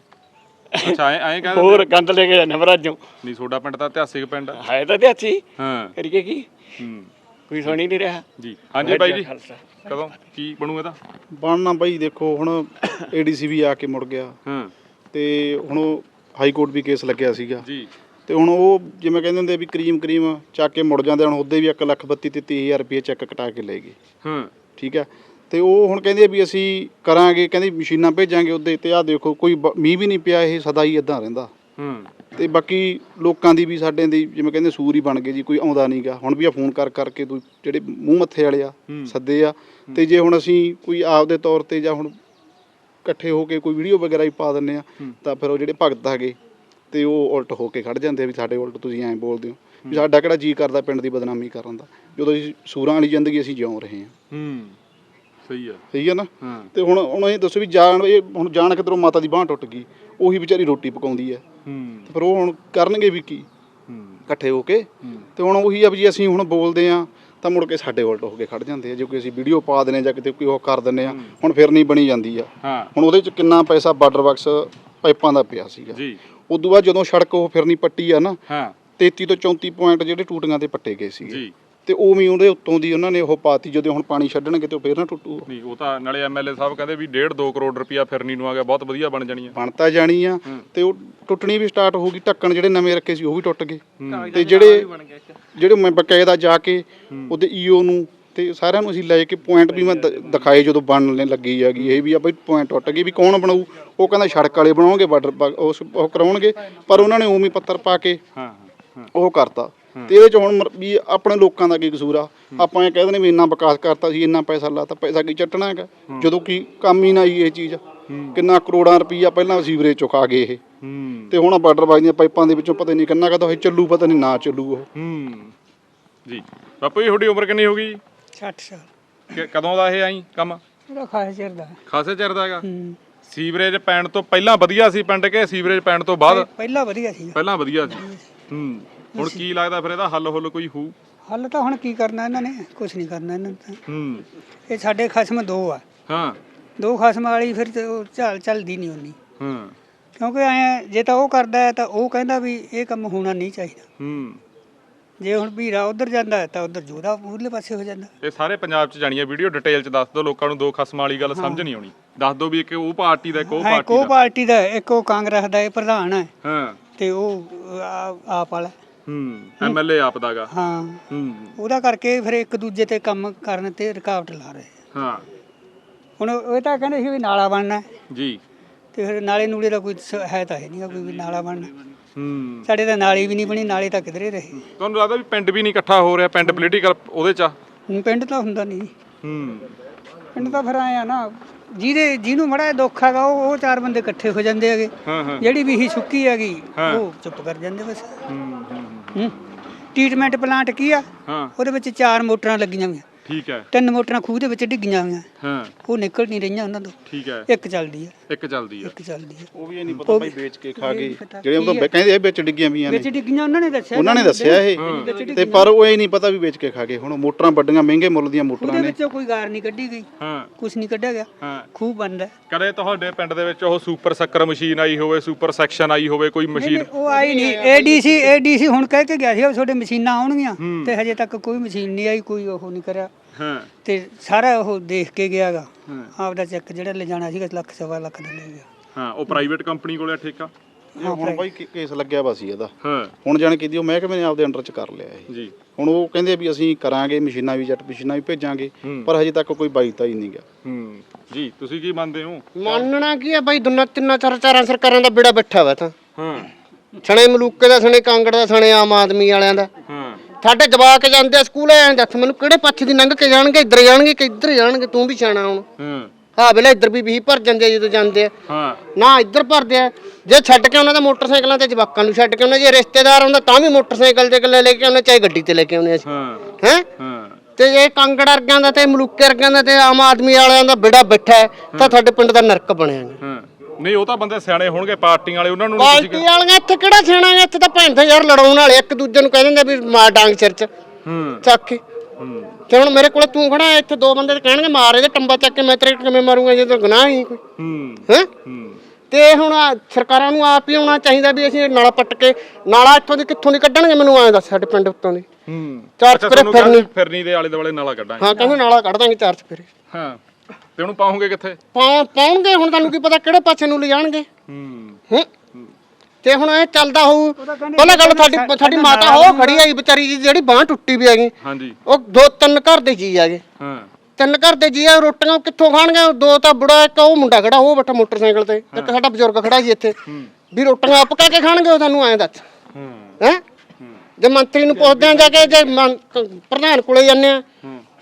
ਅੱਛਾ ਐ ਐਂ ਕਹਿੰਦੇ ਹੋਰ ਗੰਦ ਲੈ ਕੇ ਜਾਂਦੇ ਮਰਾਜੋ ਨਹੀਂ ਤੁਹਾਡਾ ਪਿੰਡ ਤਾਂ ਇਤਿਹਾਸਿਕ ਪਿੰਡ ਹੈ ਤਾਂ ਦਿਹਾਤੀ ਹਾਂ। ਕਰੀਏ ਕੀ? ਹੂੰ। ਕੋਈ ਸੁਣੀ ਨਹੀਂ ਰਿਹਾ? ਜੀ। ਹਾਂਜੀ ਬਾਈ ਜੀ। ਕਦੋਂ? ਕੀ ਬਣੂ ਇਹਦਾ ਬਣਨਾ ਬਾਈ ਦੇਖੋ ਹੁਣ ਏਡੀਸੀ ਵੀ ਆ ਕੇ ਮੁੜ ਗਿਆ। ਹਾਂ। ਤੇ ਹੁਣ ਉਹ ਹਾਈ ਕੋਰਟ ਵੀ ਕੇਸ ਲੱਗਿਆ ਸੀਗਾ। ਜੀ। ਤੇ ਹੁਣ ਉਹ ਜਿਵੇਂ ਕਹਿੰਦੇ ਹੁੰਦੇ ਆ ਵੀ ਕਰੀਮ ਕਰੀਮ ਚੱਕ ਕੇ ਮੁੜ ਜਾਂਦੇ ਹੁਣ ਉਹਦੇ ਵੀ 1 ਲੱਖ ਬੱਤੀ ਤੇਤੀ ਹਜ਼ਾਰ ਰੁਪਏ ਚੈੱਕ ਕਟਾ ਕੇ ਲੈ ਗਏ। ਹਾਂ। ਠੀਕ ਹੈ? ਤੇ ਉਹ ਹੁਣ ਕਹਿੰਦੇ ਆ ਵੀ ਅਸੀਂ ਕਰਾਂਗੇ ਕਹਿੰਦੇ ਮਸ਼ੀਨਾਂ ਭੇਜਾਂਗੇ ਉਹਦੇ ਤੇ। ਆਹ ਦੇਖੋ ਕੋਈ ਮੀਂਹ ਵੀ ਨਹੀਂ ਪਿਆ ਇਹ ਸਦਾ ਹੀ ਇਦਾਂ ਰਹਿੰਦਾ। ਹੂੰ। ਤੇ ਬਾਕੀ ਲੋਕਾਂ ਦੀ ਵੀ ਸਾਡੇ ਦੀ ਜਿਵੇਂ ਕਹਿੰਦੇ ਸੂਰ ਹੀ ਬਣ ਗਏ ਜੀ ਕੋਈ ਆਉਂਦਾ ਨਹੀਂਗਾ ਹੁਣ ਵੀ ਆ ਫੋਨ ਕਰ ਕਰਕੇ ਦੂ ਜਿਹੜੇ ਮੂੰਹ ਮੱਥੇ ਵਾਲੇ ਆ ਸੱਦੇ ਆ। ਤੇ ਜੇ ਹੁਣ ਅਸੀਂ ਕੋਈ ਆਪਦੇ ਤੌਰ ਤੇ ਜਾਂ ਹੁਣ ਇਕੱਠੇ ਹੋ ਕੇ ਕੋਈ ਵੀਡੀਓ ਵਗੈਰਾ ਹੀ ਪਾ ਦਿੰਨੇ ਆ ਤਾਂ ਫਿਰ ਉਹ ਜਿਹੜੇ ਭਗਤ ਹੈਗੇ ਤੇ ਉਹ ਉਲਟ ਹੋ ਕੇ ਖੜ ਜਾਂਦੇ ਆ ਵੀ ਸਾਡੇ ਉਲਟ ਤੁਸੀਂ ਐਂ ਬੋਲਦੇ ਹੋ। ਵੀ ਸਾਡਾ ਕਿਹੜਾ ਜੀ ਕਰਦਾ ਪਿੰਡ ਦੀ ਬਦਨਾਮੀ ਕਰਨ ਦਾ। ਜਦੋਂ ਅਸੀਂ ਸੂਰਾਂ ਵਾਲੀ ਜ਼ਿੰਦਗੀ ਅਸੀਂ ਜਿਉਂ ਰਹੇ ਹੂੰ। ਸਹੀ ਆ। ਸਹੀ ਨਾ? ਹਾਂ। ਤੇ ਹੁਣ ਹੁਣ ਇਹ ਦੱਸੋ ਵੀ ਜਾਣ ਇਹ ਹੁਣ ਜਾਣ ਕਿਧਰੋਂ ਮਾਤਾ ਦੀ ਬਾਹ ਟੁੱਟ ਗਈ ਉਹੀ ਵਿਚਾਰੀ ਰੋਟੀ ਪਕਾਉਂਦੀ ਹੈ ਹੂੰ। ਤੇ ਫਿਰ ਉਹ ਹੁਣ ਕਰਨਗੇ ਵੀ ਕੀ? ਹੂੰ। ਇਕੱਠੇ ਹੋ ਕੇ। ਤੇ ਹੁਣ ਉਹੀ ਆ ਵੀ ਜੇ ਅਸੀਂ ਹੁਣ ਬੋਲਦੇ ਆ ਤਾਂ ਮੁੜ ਕੇ ਸਾਡੇ ਉਲਟ ਹੋ ਕੇ ਖੜ ਜਾਂਦੇ ਆ। ਜੇ ਕੋਈ ਅਸੀਂ ਵੀਡੀਓ ਪਾ ਦਿੰਨੇ ਜਾਂ ਕਿਤੇ ਕੋਈ ਉਹ ਕਰ ਦਿੰਨੇ ਆ ਹੁਣ ਫਿਰ ਨਹੀਂ ਬਣੀ ਜਾਂਦੀ ਆ। ਹੁਣ ਉਹਦੇ ਚ ਕਿੰਨਾ ਪੈਸਾ ਬਾਰਡਰ ਬਾਕਸ ਪਾਈਪਾਂ ਦਾ ਪਿਆ ਸੀਗਾ। ਜੀ। ਉਦੋਂ ਬਾਅਦ ਜਦੋਂ ਸੜਕ ਉਹ ਫਿਰਨੀ ਪੱਟੀ ਆ ਨਾ ਹਾਂ। 33 ਤੋਂ 34 ਪੁਆਇੰਟ ਜਿਹੜੇ ਟੂਟੀਆਂ ਤੇ ਪੱਟੇ ਗਏ ਸੀਗੇ। ਜੀ। ਤੇ ਉਵੇਂ ਉਹਦੇ ਉੱਤੋਂ ਦੀ ਉਹਨਾਂ ਨੇ ਉਹ ਪਾਤੀ ਜਦੋਂ ਹੁਣ ਪਾਣੀ ਛੱਡਣਗੇ ਤੇ ਉਹ ਫੇਰ ਨਾ ਟੁੱਟੂ। ਨਹੀਂ ਉਹ ਤਾਂ ਨਾਲੇ ਐਮਐਲਏ ਸਾਹਿਬ ਕਹਿੰਦੇ ਵੀ 1.5 2 ਕਰੋੜ ਰੁਪਇਆ ਫਿਰਨੀ ਨੂੰ ਆ ਗਿਆ ਬਹੁਤ ਵਧੀਆ ਬਣ ਜਾਣੀ ਆ। ਬਣਤਾ ਜਾਣੀ ਆ ਤੇ ਉਹ ਟੁੱਟਣੀ ਵੀ ਸਟਾਰਟ ਹੋ ਗਈ ਢੱਕਣ ਜਿਹੜੇ ਨਵੇਂ ਰੱਖੇ ਸੀ ਉਹ ਵੀ ਟੁੱਟ ਗਏ। ਤੇ ਜਿਹੜੇ ਜਿਹੜੇ ਮੈਂ ਬਕਾਇਦਾ ਜਾ ਕੇ ਉਹਦੇ ਈਓ ਨੂੰ ਤੇ ਸਾਰਿਆਂ ਨੂੰ ਅਸੀਂ ਲੈ ਕੇ ਪੁਆਇੰਟ ਵੀ ਮੈਂ ਦਿਖਾਏ ਜਦੋਂ ਬਣਨ ਲੱਗੀ ਹੈਗੀ ਇਹ ਵੀ ਆ ਬਈ ਪੁਆਇੰਟ ਟੁੱਟ ਗਏ ਵੀ ਕੌਣ ਬਣਾਊ? ਉਹ ਕਹਿੰਦਾ ਸੜਕ ਵਾਲੇ ਬਣਾਉਣਗੇ ਬਾਰਡਰ ਉਸ ਉਹ ਕਰਾਉਣਗੇ ਪਰ ਉਹਨਾਂ ਨੇ ਉਵੇਂ ਹੀ ਪੱਥਰ ਪਾ ਕੇ ਹਾਂ ਹਾਂ। ਉਹ ਕਰਤਾ। ਤੇ ਇਹਦੇ ਚ ਹੁਣ ਮਰ- ਵੀ ਆਪਣੇ ਲੋਕਾਂ ਦਾ ਕੀ ਕਸੂਰ ਆ? ਆਪਾਂ ਇਹ ਕਹਿੰਦੇ ਨੇ ਵੀ ਇੰਨਾ ਵਿਕਾਸ ਕਰਤਾ ਸੀ ਇੰਨਾ ਪੈਸਾ ਲਾਤਾ ਪੈਸਾ ਕੀ ਚੱਟਣਾ ਹੈਗਾ? ਜਦੋਂ ਕੀ ਕੰਮ ਹੀ ਨਾ ਆਈ ਇਹ ਚੀਜ਼। ਕਿੰਨਾ ਕਰੋੜਾਂ ਰੁਪਈਆ ਪਹਿਲਾਂ ਸੀਵਰੇਜ ਚੁਕਾ ਗਏ ਇਹ। ਹੂੰ। ਤੇ ਹੁਣ ਬਾਰਡਰ ਬਾਈ ਦੀਆਂ ਪਾਈਪਾਂ ਦੇ ਵਿੱਚੋਂ ਪਤਾ ਨਹੀਂ ਕਿੰਨਾ ਕਦਾ ਇਹ ਚੱਲੂ ਪਤਾ ਨਹੀਂ ਨਾ ਚੱਲੂ ਉਹ। ਹੂੰ। ਜੀ। ਬਾਪੂ ਜੀ ਤੁਹਾਡੀ ਉਮਰ ਕਿੰਨੀ ਹੋ ਗਈ? 60 ਸਾਲ। ਕਿ- ਕਦੋਂ ਦਾ ਇਹ ਆਈ ਕੰਮ? ਉਹਦਾ ਖਾਸ ਚਿਰ ਦਾ। ਖਾਸੇ ਚਿਰ ਦਾ ਹੈਗਾ? ਹੂੰ। ਸੀਵਰੇਜ ਪੈਣ ਤੋਂ ਪਹਿਲਾਂ ਵਧੀਆ ਸੀ ਪਿੰਡ ਕੇ ਸੀਵਰੇਜ ਪੈਣ ਤੋਂ ਬਾਅਦ? ਪਹਿਲਾਂ ਵਧੀਆ ਸੀ। ਪਹਿਲਾਂ ਵਧੀਆ ਸੀ। ਹੂੰ। ਹੁਣ ਕੀ ਲੱਗਦਾ ਫਿਰ ਇਹਦਾ ਹੱਲ ਹੁੱਲ ਕੋਈ ਹੋਊ? ਹੱਲ ਤਾਂ ਹੁਣ ਕੀ ਕਰਨਾ ਇਹਨਾਂ ਨੇ? ਕੁਝ ਨਹੀਂ ਕਰਨਾ ਇਹਨਾਂ ਨੇ ਤਾਂ। ਹੂੰ। ਇਹ ਸਾਡੇ ਖਸਮ ਦੋ ਆ। ਹਾਂ। ਦੋ ਖਸਮ ਵਾਲੀ ਫਿਰ ਤੇ ਉਹ ਝਾਲ ਚੱਲਦੀ ਨਹੀਂ ਉਨੀ ਹਾਂ। ਕਿਉਂਕਿ ਐ ਜੇ ਤਾਂ ਉਹ ਕਰਦਾ ਹੈ ਤਾਂ ਉਹ ਕਹਿੰਦਾ ਵੀ ਇਹ ਕੰਮ ਹੋਣਾ ਨਹੀਂ ਚਾਹੀਦਾ। ਹੂੰ। ਜੇ ਹੁਣ ਵੀਰਾ ਉਧਰ ਜਾਂਦਾ ਹੈ ਤਾਂ ਉਧਰ ਜੋਦਾ ਉਰਲੇ ਪਾਸੇ ਹੋ ਜਾਂਦਾ। ਇਹ ਸਾਰੇ ਪੰਜਾਬ 'ਚ ਜਾਣੀ ਹੈ ਵੀਡੀਓ ਡਿਟੇਲ 'ਚ ਦੱਸ ਦਿਓ ਲੋਕਾਂ ਨੂੰ ਦੋ ਖਸਮਾਂ ਵਾਲੀ ਗੱਲ ਸਮਝ ਨਹੀਂ ਆਉਣੀ। ਦੱਸ ਦਿਓ ਵੀ ਇੱਕ ਉਹ ਪਾਰਟੀ ਦਾ ਇੱਕ ਉਹ ਹੈ ਪਾਰਟੀ ਕੋ ਦਾ। ਪਾਰਟੀ ਦਾ ਇੱਕ ਉਹ ਕਾਂਗਰਸ ਦਾ ਇਹ ਪ੍ਰਧਾਨ ਹੈ। ਹਾਂ। ਤੇ ਉਹ ਆ- ਆਪ ਵਾਲਾ ਹੂੰ ਐਮਐਲਏ ਆਪ ਦਾਗਾ ਹਾਂ। ਹੂੰ। ਉਹਦਾ ਕਰਕੇ ਫਿਰ ਇੱਕ ਦੂਜੇ ਤੇ ਕੰਮ ਕਰਨ ਤੇ ਰੁਕਾਵਟ ਲਾ ਰਹੇ। ਹਾਂ। ਹੁਣ ਇਹ ਤਾਂ ਕਹਿੰਦੇ ਸੀ ਵੀ ਨਾਲਾ ਬਣਨਾ। ਹੈ, ਜੀ। ਤੇ ਫਿਰ ਨਾਲੇ ਨੂਲੇ ਦਾ ਕੋਈ ਸ- ਹੈ ਤਾਂ ਹੈ ਨਹੀਂਗਾ ਕੋਈ ਵੀ ਨਾਲਾ ਬਣਨਾ। ਹੂੰ। ਸਾਡੇ ਤਾਂ ਨਾਲੀ ਵੀ ਨਹੀਂ ਬਣੀ ਨਾਲੇ ਤਾਂ ਕਿਧਰੇ ਰਹੇ। ਤੁਹਾਨੂੰ ਲੱਗਦਾ ਵੀ ਪਿੰਡ ਵੀ ਨਹੀਂ ਇਕੱਠਾ ਹੋ ਰਿਹਾ ਪਿੰਡ ਪੋਲੀਟੀਕਲ ਉਹਦੇ 'ਚ? ਆ? ਪਿੰਡ ਤਾਂ ਹੁੰਦਾ ਨਹੀਂ। ਹੂੰ। ਪਿੰਡ ਤਾਂ ਫਿਰ ਆਇਆ ਨਾ ਜਿਹਦੇ ਜਿਹਨੂੰ ਮੜਾ ਦੁੱਖ ਹੈਗਾ ਉਹ ਉਹ ਚਾਰ ਬੰਦੇ ਇਕੱਠੇ ਹੋ ਜਾਂਦੇ ਹੈਗੇ। ਹਾਂ ਹਾਂ। ਜਿਹੜੀ ਵੀ ਹੀ ਸੁੱਕੀ ਹੈਗੀ। ਉਹ ਚੁੱਪ ਕਰ ਜਾਂਦੇ ਬਸ। ਹੂੰ ਹੂੰ, ਹੂੰ। ਟ੍ਰੀਟਮੈਂਟ ਪਲਾਂਟ ਕੀ ਆ? ਹਾਂ। ਉਹਦੇ ਵਿੱਚ ਚਾਰ ਮੋਟਰਾਂ ਲੱਗੀਆਂ ਹੋਈਆਂ। ਠੀਕ ਹੈ। ਤਿੰਨ ਮੋਟਰਾਂ ਖੂਹ ਦੇ ਵਿੱਚ ਡਿੱਗੀਆਂ ਹੋਈਆਂ। ਹਾਂ। ਉਹ ਨਿਕਲ ਨਹੀਂ ਰਹੀਆਂ ਉਹਨਾਂ ਤੋਂ। ਠੀਕ ਹੈ। ਇੱਕ ਚੱਲਦੀ ਹੈ ਇੱਕ ਚੱਲਦੀ ਆ। ਇੱਕ ਚੱਲਦੀ ਹੈ ਉਹ ਵੀ ਇਹ ਨਹੀਂ ਪਤਾ ਭਾਈ ਵੇਚ ਕੇ ਖਾ ਗਏ ਜਿਹੜੇ ਉਹ ਤਾਂ ਕਹਿੰਦੇ ਆ ਵਿੱਚ ਡਿੱਗੀਆਂ ਵੀਆਂ ਨੇ। ਵਿੱਚ ਡਿੱਗੀਆਂ ਉਹਨਾਂ ਨੇ ਦੱਸਿਆ ਉਹਨਾਂ ਨੇ ਦੱਸਿਆ ਇਹ। ਤੇ ਪਰ ਉਹ ਇਹ ਨਹੀਂ ਪਤਾ ਵੀ ਵੇਚ ਕੇ ਖਾ ਗਏ। ਹੁਣ ਮੋਟਰਾਂ ਵੱਡੀਆਂ ਮਹਿੰਗੇ ਮੁੱਲ ਦੀਆਂ ਮੋਟਰਾਂ ਉਹਦੇ ਨੇ। ਵਿੱਚੋਂ ਕੋਈ ਗਾਰ ਨਹੀਂ ਕੱਢੀ ਗਈ। ਹਾਂ। ਕੁਝ ਨਹੀਂ ਕੱਢਿਆ ਗਿਆ। ਹਾਂ। ਖੂਹ ਬੰਦ ਹੈ। ਕਦੇ ਤੁਹਾਡੇ ਪਿੰਡ ਦੇ ਵਿੱਚ ਉਹ ਸੁਪਰ ਸੱਕਰ ਮਸ਼ੀਨ ਆਈ ਹੋਵੇ ਸੁਪਰ ਸੈਕਸ਼ਨ ਆਈ ਹੋਵੇ ਕੋਈ ਮਸ਼ੀਨ? ਉਹ ਆਈ ਨਹੀਂ। ਏਡੀਸੀ ਏਡੀਸੀ ਹੁਣ ਕਹਿ ਕੇ ਗਿਆ ਸੀ ਉਹ ਤੁਹਾਡੇ ਮਸ਼ੀਨਾਂ ਆਉਣਗੀਆਂ। ਤੇ ਹਜੇ ਤੱਕ ਕੋਈ ਮਸ਼ੀਨ ਨਹੀਂ ਆਈ ਕੋਈ ਉਹ ਨਹੀਂ ਕਰਿਆ। ਹਾਂ। ਤੇ ਸਾਰਾ ਉਹ ਦੇਖ ਕੇ ਗਿਆਗਾ। ਆਪਦਾ ਚੈੱਕ ਜਿਹੜਾ ਲੈ ਜਾਣਾ ਸੀਗਾ ਲੱਖ ਸਵਾ ਲੱਖ ਦਾ ਲੈ ਗਿਆ। ਹਾਂ ਉਹ ਪ੍ਰਾਈਵੇਟ ਕੰਪਨੀ ਕੋਲੇ ਆ ਠੇਕਾ? ਇਹ ਹੁਣ ਕੇ- ਕੇਸ ਲੱਗਿਆ ਵਾ ਸੀ ਇਹਦਾ। ਹਾਂ। ਹੁਣ ਜਾਣ ਕੀਤੀ ਉਹ ਮਹਿਕਮੇ ਨੇ ਆਪਦੇ ਅੰਡਰ ਚ ਕਰ ਲਿਆ ਇਹ। ਜੀ। ਹੁਣ ਉਹ ਕਹਿੰਦੇ ਵੀ ਅਸੀਂ ਕਰਾਂਗੇ ਮਸ਼ੀਨਾਂ ਵੀ ਜੱਟ ਮਸ਼ੀਨਾਂ ਵੀ ਭੇਜਾਂਗੇ ਪਰ ਹਜੇ ਤੱਕ ਕੋਈ ਬਾਈਤਾ ਹੀ ਨਹੀਂ ਗਿਆ ਹੂੰ। ਜੀ ਤੁਸੀਂ ਕੀ ਮੰਨਦੇ ਹੋ? ਮੰਨਣਾ ਕੀ ਹੈ ਬਾਈ ਦੁਨਾ ਤਿੰਨਾਂ ਚਾਰ ਚਾਰਾਂ ਸਰਕਾਰਾਂ ਦਾ ਬੇੜਾ ਬੈਠਾ ਵਾ ਤਾਂ। ਹਾਂ। ਸਣੇ ਮਲੂਕੇ ਦਾ ਸਣੇ ਕਾਂਗੜ ਦਾ ਸਣੇ ਆਮ ਆਦਮੀ ਵਾਲਿਆਂ ਦਾ। ਹਾਂ। ਸਾਡੇ ਜਵਾਕ ਜਾਂਦੇ ਆ ਸਕੂਲ ਐਂ ਦੱਸ ਮੈਨੂੰ ਕਿਹੜੇ ਪਾਸੇ ਦੀ ਲੰਘ ਕੇ ਜਾਣਗੇ ਇੱਧਰ ਜਾਣਗੇ ਕਿ ਇੱਧਰ ਜਾਣਗੇ ਤੂੰ ਵੀ ਸਿਆਣਾ ਹੁਣ। ਹਾਂ। ਹਾਂ ਵੇਲੇ ਇੱਧਰ ਵੀ ਵੀ ਭਰ ਜਾਂਦੇ ਆ ਜਦੋਂ ਜਾਂਦੇ ਆ। ਹਾਂ। ਨਾ ਇੱਧਰ ਭਰਦੇ ਆ। ਜੇ ਛੱਡ ਕੇ ਉਹਨਾਂ ਦਾ ਮੋਟਰਸਾਈਕਲਾਂ ਤੇ ਜਵਾਕਾਂ ਨੂੰ ਛੱਡ ਕੇ ਉਹਨਾਂ ਜੇ ਰਿਸ਼ਤੇਦਾਰ ਆਉਂਦਾ ਤਾਂ ਵੀ ਮੋਟਰਸਾਈਕਲ ਤੇ ਇਕੱਲੇ ਲੈ ਕੇ ਆਉਂਦੇ ਚਾਹੇ ਗੱਡੀ ਤੇ ਲੈ ਕੇ ਆਉਂਦੇ ਅਸੀਂ। ਹਾਂ। ਹੈ? ਹਾਂ। ਤੇ ਇਹ ਕਾਂਗੜ ਵਰਗਿਆਂ ਦਾ ਤੇ ਮਲੂਕੇ ਵਰਗਿਆਂ ਦਾ ਤੇ ਆਮ ਆਦਮੀ ਵਾਲਿਆਂ ਦਾ ਬੇੜਾ ਬੈਠਾ ਹੈ ਤਾਂ ਤੁਹਾਡੇ ਪਿੰਡ ਦਾ ਨਰਕ ਬਣਿਆ। ਹੈ ਹਾਂ। ਨਹੀਂ ਉਹ ਤਾਂ ਬੰਦੇ ਸਿਆਣੇ ਹੋਣਗੇ ਪਾਰਟੀਆਂ ਵਾਲੇ ਉਹਨਾਂ ਨੂੰ ਤੁਸੀਂ ਪਾਰਟੀ ਵਾਲੀਆਂ ਇੱਥੇ ਕਿਹੜਾ ਸਿਆਣਾ ਹੈ? ਇੱਥੇ ਤਾਂ ਤੇ ਯਾਰ ਲੜਾਉਣ ਵਾਲੇ ਇੱਕ ਦੂਜੇ ਨੂੰ ਕਹਿ ਦਿੰਦੇ ਵੀ ਮਾਰ ਡਾਂਗ ਸਿਰ 'ਚ। ਹੂੰ। ਚੱਕ ਕੇ ਹੂੰ। ਤੇ ਹੁਣ ਮੇਰੇ ਕੋਲ ਤੂੰ ਖੜਾ ਇੱਥੇ ਦੋ ਬੰਦੇ ਤੇ ਕਹਿਣਗੇ ਮਾਰ ਇਹਦੇ ਟੰਬਾ ਚੱਕ ਕੇ ਮੈਂ ਤੇਰੇ ਕਿਵੇਂ ਮਾਰੂੰਗਾ ਜੇ ਤਾਂ ਗੁਨਾਹ ਹੀ ਕੋਈ। ਹੂੰ। ਹੈ? ਹੂੰ। ਤੇ ਹੁਣ ਸਰਕਾਰਾਂ ਨੂੰ ਆਪ ਹੀ ਆਉਣਾ ਚਾਹੀਦਾ ਵੀ ਅਸੀਂ ਨਾਲਾ ਪੱਟ ਕੇ ਨਾਲਾ ਇੱਥੋਂ ਦੀ ਕਿੱਥੋਂ ਦੀ ਕੱਢਣਗੇ ਮੈਨੂੰ ਐਂ ਦੱਸ ਸਾਡੇ ਪਿੰਡ ਉੱਤੋਂ ਦੀ। ਹੂੰ। ਚਾਰ ਕਹਿੰਦੇ ਫਿਰਨੀ। ਫਿਰਨੀ ਦੇ ਆਲੇ ਦੁਆਲੇ ਨਾਲਾ ਕੱਢਾਂਗੇ। ਹਾਂ ਕਹਿੰਦੇ ਨਾਲਾ ਕੱਢ ਦਾਂਗੇ ਚਾਰ ਚਫੇਰੇ। ਹਾਂ। ਤੇ ਉਹਨੂੰ ਪਾਉਂਗੇ ਕਿੱਥੇ? ਪਾ ਪਾਉਣਗੇ ਹੁਣ ਤੁਹਾਨੂੰ ਕੀ ਪਤਾ ਕਿਹੜੇ ਪਾਸੇ ਨੂੰ ਲਿਜਾਣਗੇ ਹੂੰ। ਹੂੰ। ਤੇ ਹੁਣ ਇਹ ਚੱਲਦਾ ਹੋਊ ਪਹਿਲਾਂ ਗੱਲ ਸਾਡੀ ਸਾਡੀ ਮਾਤਾ ਹੋ ਖੜੀ ਆਈ ਵਿਚਾਰੀ ਜੀ ਜਿਹੜੀ ਬਾਹ ਟੁੱਟੀ ਵੀ ਹੈਗੀ। ਹਾਂਜੀ। ਉਹ ਦੋ ਤਿੰਨ ਘਰ ਦੇ ਜੀ ਹਾਂ। ਤਿੰਨ ਘਰ ਦੇ ਜੀ ਆ ਰੋਟੀਆਂ ਕਿੱਥੋਂ ਖਾਣਗੇ ਦੋ ਤਾਂ ਬੁੜਾ ਇੱਕ ਉਹ ਮੁੰਡਾ ਖੜਾ ਉਹ ਬੈਠਾ ਮੋਟਰਸਾਈਕਲ ਤੇ। ਇੱਕ ਸਾਡਾ ਬਜ਼ੁਰਗ ਖੜਾ ਜੀ ਇੱਥੇ। ਵੀ ਰੋਟੀਆਂ ਆਪ ਪਕਾ ਕੇ ਖਾਣਗੇ ਉਹ ਤੁਹਾਨੂੰ ਐਂ ਦੱਸ। ਹੂੰ। ਹੈ? ਜੇ ਮੰਤਰੀ ਨੂੰ ਪੁੱਛਦੇ ਆ ਜਾ ਕੇ ਜੇ ਪ੍ਰਧਾਨ ਕੋਲੇ ਜਾਂਦੇ ਆ।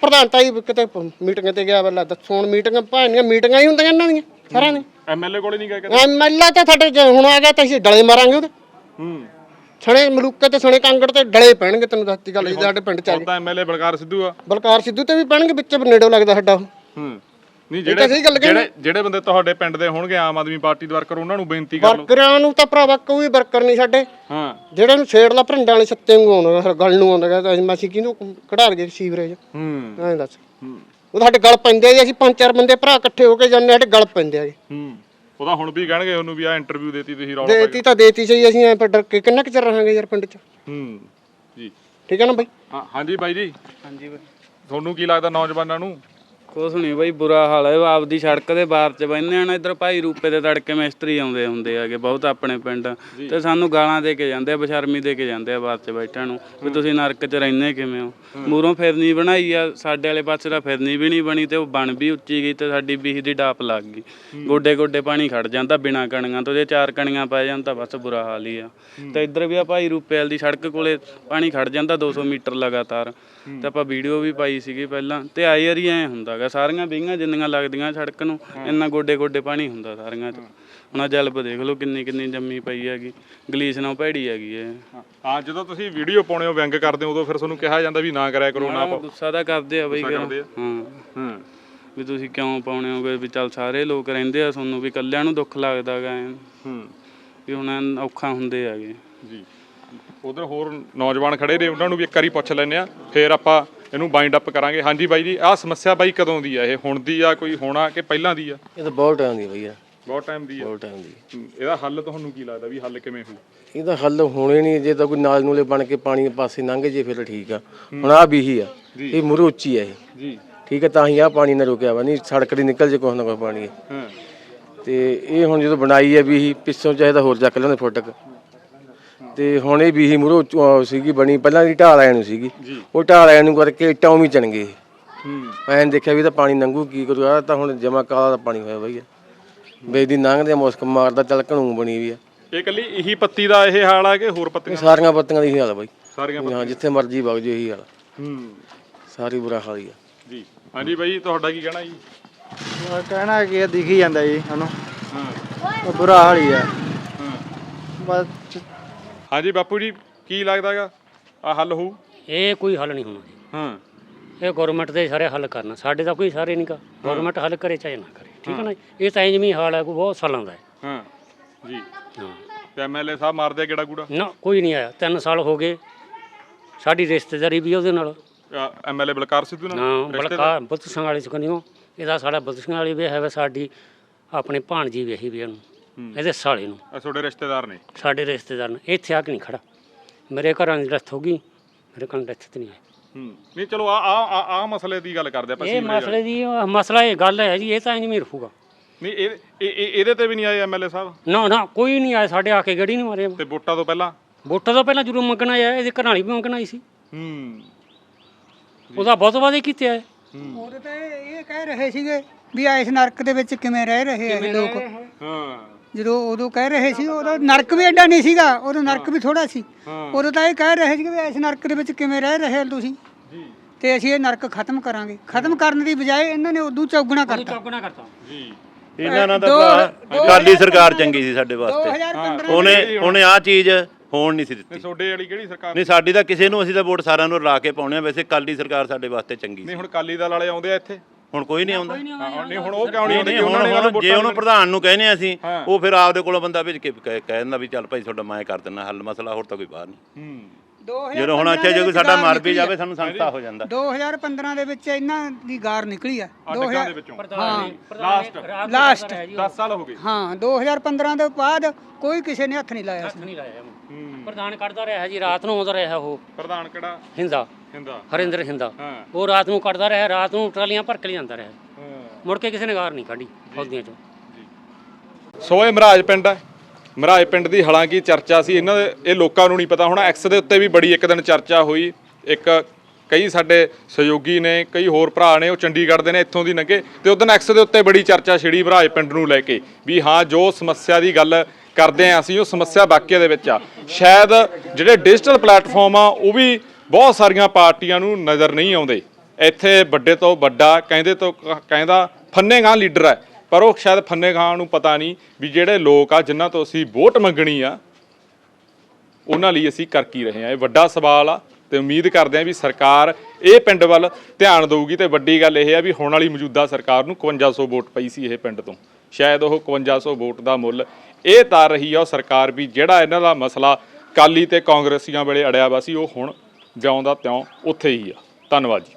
ਪ੍ਰਧਾਨ ਤਾਂ ਹੀ ਕਿਤੇ ਮੀਟਿੰਗ ਤੇ ਗਿਆ ਵੇਲਾ ਦੱਸੋ ਹੁਣ ਮੀਟਿੰਗਾਂ ਭਾਣੀਆਂ ਮੀਟਿੰਗਾਂ ਹੀ ਹੁੰਦੀਆਂ ਇਹਨਾਂ ਦੀਆਂ ਸਾਰਿਆਂ ਦੀਆਂ। ਐਮਐਲਏ ਕੋਲੇ ਨਹੀਂ ਗਏ ਕਦੇ? ਐਮਐਲਏ ਤੇ ਸਾਡੇ ਜੇ ਹੁਣ ਆ ਗਿਆ ਤਾਂ ਅਸੀਂ ਡਲੇ ਮਾਰਾਂਗੇ ਉਹਦੇ। ਹੂੰ। ਸਣੇ ਮਲੂਕੇ ਤੇ ਸਣੇ ਕਾਂਗੜ ਤੇ ਡਲੇ ਪੈਣਗੇ ਤੈਨੂੰ ਦੱਸਤੀ ਗੱਲ ਜੀ ਸਾਡੇ ਪਿੰਡ ਚ ਆ ਹੁਣ ਤਾਂ ਐਮਐਲਏ ਬਲਕਾਰ ਸਿੱਧੂ ਆ। ਬਲਕਾਰ ਸਿੱਧੂ ਤੇ ਵੀ ਪੈਣਗੇ ਵਿੱਚ ਨੇੜੋ ਲੱਗਦਾ ਸਾਡਾ ਉਹ। ਹੂੰ। ਨਹੀਂ ਤਾਂ ਸਹੀ ਗੱਲ ਜਿਹੜੇ ਕਹਿੰਦੇ। ਜਿਹੜੇ ਜਿਹੜੇ ਬੰਦੇ ਤੁਹਾਡੇ ਪਿੰਡ ਦੇ ਹੋਣਗੇ ਆਮ ਆਦਮੀ ਪਾਰਟੀ ਦੇ ਵਰਕਰ ਉਹਨਾਂ ਨੂੰ ਬੇਨਤੀ ਕਰ ਲਓ। ਵਰਕਰਾਂ ਨੂੰ ਤਾਂ ਭਰਾਵਾ ਕੋਈ ਵਰਕਰ ਨਹੀਂ ਸਾਡੇ। ਹਾਂ। ਜਿਹੜੇ ਨੂੰ ਛੇੜ ਲਾ ਭਰਿੰਡਾਂ ਵਾਲੇ ਸੱਤੇ ਨੂੰ ਆਉਂਦਾ ਗੱਲ ਨੂੰ ਆਉਂਦਾ ਤਾਂ ਅਸੀਂ ਕਿਹਨੂੰ ਕਢਾ ਲਈਏ ਸੀਵਰੇਜ? ਹੂੰ। ਐਂ ਦੱਸ। ਉਹ ਸਾਡੇ ਗਲ ਪੈਂਦੇ ਆ ਜੀ ਅਸੀਂ ਪੰਜ ਚਾਰ ਬੰਦੇ ਭਰਾ ਇਕੱਠੇ ਹੋ ਕੇ ਜਾਂਦੇ ਸਾਡੇ ਗਲ ਪੈਂਦੇ ਆ ਜੀ। ਹੂੰ। ਉਹਦਾ ਹੁਣ ਵੀ ਕਹਿਣਗੇ ਉਹਨੂੰ ਵੀ ਆ ਇੰਟਰਵਿਊ ਦੇਤੀ ਤੁਸੀਂ ਰੌਲਾ ਦੇਤੀ ਤਾਂ ਦੇਤੀ ਸਹੀ ਅਸੀਂ ਐਂ ਪਰ ਡਰ ਕੇ ਕਿੰਨਾ ਕੁ ਚਿਰ ਰਹਾਂਗੇ ਯਾਰ ਪਿੰਡ 'ਚ? ਹੂੰ ਜੀ। ਠੀਕ ਹੈ ਨਾ ਬਾਈ? ਹਾਂ ਹਾਂਜੀ ਬਾਈ ਜੀ। ਹਾਂਜੀ ਬਾਈ। ਤੁਹਾਨੂੰ ਕੀ ਲੱਗਦਾ ਨੌਜਵਾਨਾਂ ਨੂੰ? ਕੁਛ ਨਹੀਂ ਬਾਈ ਬੁਰਾ ਹਾਲ ਹੈ। ਆਪਦੀ ਸੜਕ ਦੇ ਬਾਹਰ ਚ ਬੈੰਦੇ ਆ ਨਾ ਇਧਰ ਭਾਈ ਰੂਪੇ ਦੇ ਤੜਕੇ ਮਿਸਤਰੀ ਆਉਂਦੇ ਹੁੰਦੇ ਆਗੇ ਬਹੁਤ ਆਪਣੇ ਪਿੰਡ। ਤੇ ਸਾਨੂੰ ਗਾਲਾਂ ਦੇ ਕੇ ਜਾਂਦੇ ਆ ਬਸ਼ਰਮੀ ਦੇ ਕੇ ਜਾਂਦੇ ਆ ਬਾਹਰ ਚ ਬੈਠਣ ਨੂੰ ਵੀ ਤੁਸੀਂ ਨਰਕ ਚ ਰਹਿੰਦੇ ਕਿਵੇਂ ਹੋ? ਮੂਰੋਂ ਫਿਰਨੀ ਬਣਾਈ ਆ ਸਾਡੇ ਵਾਲੇ ਪਾਸੇ ਦਾ ਫਿਰਨੀ ਵੀ ਨਹੀਂ ਬਣੀ ਤੇ ਉਹ ਬਣ ਵੀ ਉੱਚੀ ਗਈ ਤੇ ਸਾਡੀ ਬੀਹ ਦੀ ਡਾਪ ਲੱਗ ਗਈ। ਗੋਡੇ ਗੋਡੇ ਪਾਣੀ ਖੜ ਜਾਂਦਾ ਬਿਨਾ ਕਣੀਆਂ ਤੋਂ ਜੇ ਚਾਰ ਕਣੀਆਂ ਪੈ ਜਾਣ ਤਾਂ ਬਸ ਬੁਰਾ ਹਾਲ ਹੀ ਆ। ਤੇ ਇੱਧਰ ਵੀ ਆ ਭਾਈ ਰੂਪੇ ਵਾਲੀ ਦੀ ਸੜਕ ਕੋਲੇ ਪਾਣੀ ਖੜ ਜਾਂਦਾ 200 ਮੀਟਰ ਲਗਾਤਾਰ। ਤੇ ਆਪਾਂ ਵੀਡੀਓ ਵੀ ਪਾਈ ਸੀਗੀ ਪਹਿਲਾਂ ਤੇ ਆਈ ਵਾਰੀ ਐ ਹੁੰਦਾਗਾ ਸਾਰੀਆਂ ਬੀਆਂ ਜਿੰਨੀਆਂ ਲੱਗਦੀਆਂ ਸੜਕ ਨੂੰ ਇੰਨਾ ਗੋਡੇ ਗੋਡੇ ਪਾਣੀ ਹੁੰਦਾ ਸਾਰੀਆਂ ਚ। ਹੁਣ ਆਹ ਜਲਬ ਦੇਖ ਲਓ ਕਿੰਨੀ ਕਿੰਨੀ ਜੰਮੀ ਪਈ ਹੈਗੀ ਗਲੀਸ ਨਾਲ ਭੈੜੀ ਹੈਗੀ ਇਹ। ਹਾਂ। ਜਦੋਂ ਤੁਸੀਂ ਵੀਡੀਓ ਪਾਉਣੇ ਹੋ ਵਿਅੰਗ ਕਰਦੇ ਹੋ ਉਦੋਂ ਫਿਰ ਤੁਹਾਨੂੰ ਕਿਹਾ ਜਾਂਦਾ ਵੀ ਨਾ ਕਰਿਆ ਕਰੋ ਨਾ ਪਾਓ। ਗੁੱਸਾ ਤਾਂ ਕਰਦੇ ਆ ਬਈ ਗੁੱਸਾ ਫਿਰ। ਕਰਦੇ ਆ। ਹਾਂ। ਹੂੰ। ਵੀ ਤੁਸੀਂ ਕਿਉਂ ਪਾਉਣੇ ਹੋਗੇ ਵੀ ਚੱਲ ਸਾਰੇ ਲੋਕ ਰਹਿੰਦੇ ਆ ਤੁਹਾਨੂੰ ਵੀ ਇਕੱਲਿਆਂ ਨੂੰ ਦੁੱਖ ਲੱਗਦਾਗਾ ਹੂੰ। ਵੀ ਹੁਣ ਐਨ ਔਖਾ ਹੁੰਦੇ ਹੈਗੇ। ਜੀ। ਉਧਰ ਹੋਰ ਨੌਜਵਾਨ ਖੜੇ ਨੇ ਉਹਨਾਂ ਨੂੰ ਵੀ ਇੱਕ ਵਾਰੀ ਪੁੱਛ ਲੈਂਦੇ ਆ ਫਿਰ ਆਪਾਂ ਇਹਨੂੰ ਬਾਈਂਡ ਅਪ ਕਰਾਂਗੇ। ਹਾਂਜੀ ਬਾਈ ਜੀ ਆਹ ਸਮੱਸਿਆ ਬਾਈ ਕਦੋਂ ਦੀ ਆ? ਇਹ ਹੁਣ ਦੀ ਆ ਕੋਈ ਹੋਣਾ ਕਿ ਪਹਿਲਾਂ ਦੀ ਆ? ਇਹ ਤਾਂ ਬਹੁਤ ਟਾਈਮ ਦੀ ਭਈਆ ਬਹੁਤ ਟਾਈਮ ਦੀ ਆ। ਬਹੁਤ ਟਾਈਮ ਦੀ ਇਹਦਾ ਹੱਲ ਤੁਹਾਨੂੰ ਕੀ ਲੱਗਦਾ ਵੀ ਹੱਲ ਕਿਵੇਂ ਹੋਊ? ਇਹਦਾ ਹੱਲ ਹੋਣੇ ਨਹੀਂ ਜੇ ਤਾਂ ਕੋਈ ਨਾਲ ਨੂਲੇ ਬਣ ਕੇ ਪਾਣੀ ਦੇ ਪਾਸੇ ਲੰਘ ਜੇ ਫਿਰ ਠੀਕ ਆ। ਹੁਣ ਆ ਬੀਹੀ ਆ। ਇਹ ਮੁਰੂ ਉੱਚੀ ਆ ਇਹ। ਜੀ। ਠੀਕ ਹੈ ਤਾਂ ਹੀ ਆ ਪਾਣੀ ਨਾ ਰੁਕਿਆ ਵਾ ਨਹੀਂ ਸੜਕ ਦੀ ਨਿਕਲ ਜੇ ਕੁਛ ਨਾ ਕੁਛ ਪਾਣੀ। ਹਾਂ। ਤੇ ਇਹ ਹੁਣ ਜਦੋਂ ਬਣਾਈ ਹੈ ਬੀਹੀ ਪਿੱਛੋਂ ਚਾਹੇ ਤਾਂ ਹੋਰ ਚੱਕ ਲੈਂਦੇ ਫੁੱਟਕ। ਤੇ ਹੁਣ ਇਹ ਬੀਹੀ ਮੁਰੂ ਸੀਗੀ ਬਣੀ ਪਹਿਲਾਂ ਦੀ ਢਾਲ ਆਇਆ ਨੂੰ ਸੀਗੀ। ਉਹ ਢਾਲ ਆਇਆ ਨੂੰ ਕਰਕੇ ਇੱਟਾਂ ਉਵੇਂ ਚਣ ਗਏ। ਹੂੰ। ਐਂ ਦੇਖਿਆ ਵੀ ਤਾਂ ਪਾਣੀ ਲੰਘੂ ਕੀ ਕਰੂ ਆ ਤਾਂ ਹੁਣ ਜਮਾ ਕਾਲਾ ਦਾ ਪਾਣੀ ਹੋਇਆ ਬਈਆ ਬੇਦੀ ਲੰਘਦੇ ਮੁਸਕ ਮਾਰਦਾ ਚੱਲ ਘਣੂ ਬਣੀ ਵੀ ਆ। ਇਹ ਕੱਲੀ ਇਹੀ ਪੱਤੀ ਦਾ ਇਹ ਹਾਲ ਆ ਕਿ ਹੋਰ ਪੱਤੀਆਂ? ਸਾਰੀਆਂ ਪੱਤੀਆਂ ਦੀ ਹਾਲ ਆ ਬਾਈ। ਸਾਰੀਆਂ ਹਾਂ ਜਿੱਥੇ ਮਰਜ਼ੀ ਵਗ ਜੋ ਇਹੀ ਹਾਲ। ਹੂੰ। ਸਾਰੀ ਬੁਰਾ ਹਾਲ ਹੀ ਆ। ਜੀ। ਹਾਂਜੀ ਬਾਈ ਤੁਹਾਡਾ ਕੀ ਕਹਿਣਾ ਜੀ? ਕਹਿਣਾ ਕੀ ਦਿਖੀ ਜਾਂਦਾ ਜੀ ਸਾਨੂੰ। ਹਾਂ। ਬੁਰਾ ਹਾਲ ਹੀ ਆ। ਹਾਂ। ਬਸ ਹਾਂਜੀ ਬਾਪੂ ਜੀ ਕੀ ਲੱਗਦਾਗਾ? ਆ ਹੱਲ ਹੋਊ? ਇਹ ਕੋਈ ਹੱਲ ਨਹੀਂ ਹੋਣਾ ਜੀ। ਹਾਂ। ਇਹ ਗਵਰਨਮੈਂਟ ਦੇ ਸਾਰੇ ਹੱਲ ਕਰਨਾ। ਸਾਡੇ ਦਾ ਕੋਈ ਸਾਰੇ ਨਹੀਂ ਕਾ ਗਵਰਨਮੈਂਟ ਹੱਲ ਕਰੇ ਚਾਹੇ ਨਾ ਕਰੇ। ਠੀਕ ਹੈ। ਨਾ ਜੀ? ਇਹ ਤਾਂ ਜਿਵੇਂ ਹਾਲ ਹੈ ਕੋਈ ਬਹੁਤ ਸਾਲਾਂ ਦਾ ਹੈ। ਹਾਂ ਜੀ। ਹਾਂ। ਤੇ ਐਮਐਲਏ ਸਾਹਿਬ ਮਾਰਦੇ ਆ ਕਿਹੜਾ ਕੂੜਾ? ਨਾ ਕੋਈ ਨਹੀਂ ਆਇਆ। 3 ਸਾਲ ਹੋ ਗਏ। ਸਾਡੀ ਰਿਸ਼ਤੇਦਾਰੀ ਵੀ ਉਹਦੇ ਨਾਲ। ਐਮਐਲਏ ਬਲਕਾਰ ਸਿੱਧੂ ਨਾਲ? ਨਾ ਰਿਸ਼ਤੇਦਾਰ? ਬਲਕਾ ਬੁੱਤ ਸਿੰਘ ਵਾਲੀ ਸਕਨੀਓ ਇਹਦਾ ਸਾਡਾ ਬੁੱਤ ਸਿੰਘ ਵਾਲੀ ਵੀ ਹੈ ਸਾਡੀ ਆਪਣੇ ਭਾਣਜੀ ਵੇਹੀ ਵੀ ਇਹਨੂੰ ਇਹਦੇ ਸਾਲੇ ਨੂੰ। ਇਹ ਤੁਹਾਡੇ ਰਿਸ਼ਤੇਦਾਰ ਨੇ? ਸਾਡੇ ਰਿਸ਼ਤੇਦਾਰ ਨੇ। ਇੱਥੇ ਆ ਕੇ ਨਹੀਂ ਖੜਾ। ਮੇਰੇ ਘਰਾਂ ਦੀ ਡੈਥ ਹੋ ਗਈ। ਮੇਰੇ ਕੋਲ ਡੈਥ ਤੇ ਨਹੀਂ ਆਈ ਹੂੰ। ਨਹੀਂ ਚਲੋ ਆ ਆ ਆ- ਆ ਮਸਲੇ ਦੀ ਗੱਲ ਕਰਦੇ ਆਪਾਂ ਇਹ ਸੀਵਰੇਜ ਵਾਲੀ। ਮਸਲੇ ਦੀ ਮਸਲਾ ਇਹ ਗੱਲ ਹੈ ਜੀ ਇਹ ਤਾਂ ਨਹੀਂ ਰਹੂਗਾ ਨਹੀਂ ਇਹ ਇਹ- ਇਹ- ਇਹਦੇ ਤੇ ਵੀ ਨਹੀਂ ਆਏ ਐਮਐਲਏ ਸਾਹਿਬ? ਨਾ ਨਾ ਕੋਈ ਨਹੀਂ ਆਇਆ। ਸਾਡੇ ਆ ਕੇ ਗੜੀ ਨਹੀਂ ਮਾਰੇ। ਤੇ ਵੋਟਾਂ ਤੋਂ ਪਹਿਲਾਂ? ਵੋਟਾਂ ਤੋਂ ਪਹਿਲਾਂ ਜ਼ਰੂਰ ਮੰਗਣਾ ਆਇਆ ਇਹਦੇ ਘਰ ਵਾਲੀ ਵੀ ਮੰਗਣਾ ਆਈ ਸੀ। ਹੂੰ। ਉਹਦਾ ਬਹੁਤ ਵਾਦੇ ਕੀਤੇ ਆ। ਉਹਦੇ ਤਾਂ ਇਹ ਇਹ ਕਹਿ ਰਹੇ ਸੀਗੇ ਵੀ ਇਸ ਨਰਕ ਦੇ ਵਿੱਚ ਕਿਵੇਂ ਰਹਿ ਰਹੇ ਆ ਇਹ ਲੋਕ। ਹਾਂ। ਜਦੋਂ ਉਦੋਂ ਕਹਿ ਰਹੇ ਸੀ ਉਦੋਂ ਨਰਕ ਵੀ ਐਡਾ ਨਹੀਂ ਸੀਗਾ ਉਦੋਂ ਨਰਕ ਵੀ ਥੋੜਾ ਸੀ। ਉਦੋਂ ਤਾਂ ਇਹ ਕਹਿ ਰਹੇ ਸੀ ਵੀ ਇਸ ਨਰਕ ਦੇ ਵਿੱਚ ਕਿਵੇਂ ਰਹਿ ਰਹੇ ਹੋ ਤੁਸੀਂ? ਤੇ ਅਸੀਂ ਇਹ ਨਰਕ ਖਤਮ ਕਰਾਂਗੇ। ਖਤਮ ਕਰਨ ਦੀ ਬਜਾਏ ਇਹਨਾਂ ਨੇ ਉਦੋਂ ਚੌਗਣਾ ਕਰਤਾ। ਚੌਗਣਾ ਕਰਤਾ। ਜੀ। ਇਹਨਾਂ ਨਾਲ ਦੋ- ਤਾਂ ਅਕਾਲੀ ਸਰਕਾਰ ਚੰਗੀ ਸੀ ਸਾਡੇ ਵਾਸਤੇ। 2015 ਉਹਨੇ ਉਹਨੇ ਆ ਚੀਜ਼ ਹੋਣ ਨਹੀਂ ਸੀ ਦਿੱਤੀ। ਨਹੀਂ ਤੁਹਾਡੇ ਵਾਲੀ ਕਿਹੜੀ ਸਰਕਾਰ ਨਹੀਂ ਸਾਡੀ ਤਾਂ ਕਿਸੇ ਨੂੰ ਅਸੀਂ ਤਾਂ ਵੋਟ ਸਾਰਿਆਂ ਨੂੰ ਲਾ ਕੇ ਪਾਉਣੇ ਆ। ਵੈਸੇ ਅਕਾਲੀ ਸਰਕਾਰ ਸਾਡੇ ਵਾਸਤੇ ਚੰਗੀ ਸੀ। ਨਹੀਂ ਹੁਣ ਕਾਲੀ ਦਲ ਵਾਲੇ ਆਉਂਦੇ ਆ ਇੱਥੇ। ਹੁਣ ਕੋਈ ਨਹੀਂ ਆਉਂਦਾ। ਹਾਂ, ਨਹੀਂ ਹੁਣ ਉਹ ਕਿਉਂ ਨਹੀਂ ਆਉਂਦੇ? ਉਹਨਾਂ ਨੇ ਸਾਨੂੰ ਜੇ ਉਹਨੂੰ ਪ੍ਰਧਾਨ ਨੂੰ ਕਹਿੰਦੇ ਆ ਅਸੀਂ। ਉਹ ਫਿਰ ਆਪਦੇ ਕੋਲੋਂ ਬੰਦਾ ਭੇਜ ਕੇ ਕਹਿ ਦਿੰਦਾ ਵੀ ਚੱਲ ਭਾਈ ਤੁਹਾਡਾ ਮੈਂ ਕਰ ਦਿੰਦਾ ਹੱਲ ਮਸਲਾ ਹੋਰ ਤਾਂ ਕੋਈ ਬਾਹਰ ਨਹੀਂ। ਹੂੰ। ਜਦੋਂ ਹੁਣ ਅੱਛਾ ਜੇ ਕੋਈ ਸਾਡਾ ਮਰ ਵੀ ਜਾਵੇ ਸਾਨੂੰ ਸੰਸਥਾ ਹੋ ਜਾਂਦਾ। 2015 ਦੇ ਵਿੱਚ ਇਹਨਾਂ ਦੀ ਗਾਰ ਨਿਕਲੀ ਆ। ਡੱਗਾਂ ਦੇ ਵਿੱਚੋਂ। ਹਾਂ। ਲਾਸਟ। ਲਾਸਟ। 10 ਸਾਲ ਹੋ ਗਏ ਹਾਂ 2015 ਤੋਂ ਬਾਅਦ ਕੋਈ ਕਿਸੇ ਨੇ ਹੱਥ ਨਹੀਂ ਲਾਇਆ ਸੀ ਨਹੀਂ ਲਾਇਆ ਪ੍ਰਧਾਨ ਕੱਢਦਾ ਰਿਹਾ ਜੀ ਰਾਤ ਨੂੰ ਆਉਂਦਾ ਰਿਹਾ ਉਹ। ਪ੍ਰਧਾਨ ਕਿਹੜਾ? ਹਿੰਦਾ। ਹਿੰਦਾ। ਹਰਿੰਦਰ ਹਿੰਦਾ। ਹਾਂ। ਉਹ ਰਾਤ ਨੂੰ ਕੱਢਦਾ ਰਿਹਾ ਰਾਤ ਨੂੰ ਟਰਾਲੀਆਂ ਭਰ ਕੇ ਲਿਆਂਦਾ ਰਿਹਾ। ਹਾਂ। ਮੁੜ ਕੇ ਕਿਸੇ ਨੇ ਗਾਰ ਨਹੀਂ ਕੱਢੀ ਫੌਜੀਆਂ ਚੋਂ। ਸੋ ਇਹ ਮਹਾਰਾਜ ਪਿੰਡ ਹੈ। ਮਹਾਰਾਜ ਪਿੰਡ ਦੀ ਹਾਲਾਂਕਿ ਚਰਚਾ ਸੀ ਇਹਨਾਂ ਦੇ ਇਹ ਲੋਕਾਂ ਨੂੰ ਨਹੀਂ ਪਤਾ। ਹੋਣਾ ਐਕਸ ਦੇ ਉੱਤੇ ਵੀ ਬੜੀ ਇੱਕ ਦਿਨ ਚਰਚਾ ਹੋਈ। ਇੱਕ ਕਈ ਸਾਡੇ ਸਹਿਯੋਗੀ ਨੇ, ਕਈ ਹੋਰ ਭਰਾ ਨੇ, ਉਹ ਚੰਡੀਗੜ੍ਹ ਦੇ ਨੇ, ਇੱਥੋਂ ਦੀ ਲੰਘੇ ਤੇ ਉਦੋਂ ਐਕਸ ਦੇ ਉੱਤੇ ਬੜੀ ਚਰਚਾ ਛਿੜੀ ਭਰਾਏ ਪਿੰਡ ਨੂੰ ਲੈ ਕੇ, ਵੀ ਹਾਂ, ਜੋ ਸਮੱਸਿਆ ਦੀ ਗੱਲ ਕਰਦੇ ਆ ਅਸੀਂ, ਉਹ ਸਮੱਸਿਆ ਵਾਕਿਆ ਦੇ ਵਿੱਚ ਆ। ਸ਼ਾਇਦ ਜਿਹੜੇ ਡਿਜੀਟਲ ਪਲੇਟਫਾਰਮ ਆ, ਉਹ ਵੀ ਬਹੁਤ ਸਾਰੀਆਂ ਪਾਰਟੀਆਂ ਨੂੰ ਨਜ਼ਰ ਨਹੀਂ ਆਉਂਦੇ। ਇੱਥੇ ਵੱਡੇ ਤੋਂ ਵੱਡਾ, ਕਹਿੰਦੇ ਤੋਂ ਕ- ਕਹਿੰਦਾ ਫੰਨੇਗਾਂ ਲੀਡਰ ਹੈ, ਪਰ ਉਹ ਸ਼ਾਇਦ ਫੰਨੇਗਾਂ ਨੂੰ ਪਤਾ ਨਹੀਂ ਵੀ ਜਿਹੜੇ ਲੋਕ ਆ, ਜਿਨ੍ਹਾਂ ਤੋਂ ਅਸੀਂ ਵੋਟ ਮੰਗਣੀ ਆ, ਉਹਨਾਂ ਲਈ ਅਸੀਂ ਕਰ ਕੀ ਰਹੇ ਹਾਂ ਇਹ ਵੱਡਾ ਸਵਾਲ ਆ ਤੇ ਉਮੀਦ ਕਰਦੇ ਹਾਂ ਵੀ ਸਰਕਾਰ ਇਹ ਪਿੰਡ ਵੱਲ ਧਿਆਨ ਦੇਊਗੀ ਤੇ ਵੱਡੀ ਗੱਲ ਇਹ ਆ ਵੀ ਹੁਣ ਵਾਲੀ ਮੌਜੂਦਾ ਸਰਕਾਰ ਨੂੰ 5100 ਵੋਟ ਪਈ ਸੀ ਇਹ ਪਿੰਡ ਤੋਂ। ਸ਼ਾਇਦ ਉਹ 5100 ਵੋਟ ਦਾ ਮੁੱਲ ਇਹ ਤਾਰ ਰਹੀ ਆ ਉਹ ਸਰਕਾਰ ਵੀ ਜਿਹੜਾ ਇਹਨਾਂ ਦਾ ਮਸਲਾ ਕਾਲੀ ਤੇ ਕਾਂਗਰਸੀਆਂ ਵੇਲੇ ਅੜਿਆ ਵਾ ਸੀ, ਉਹ ਹੁਣ ਜਿਉਂ ਦਾ ਤਿਉਂ ਉੱਥੇ ਹੀ ਆ। ਧੰਨਵਾਦ ਜੀ।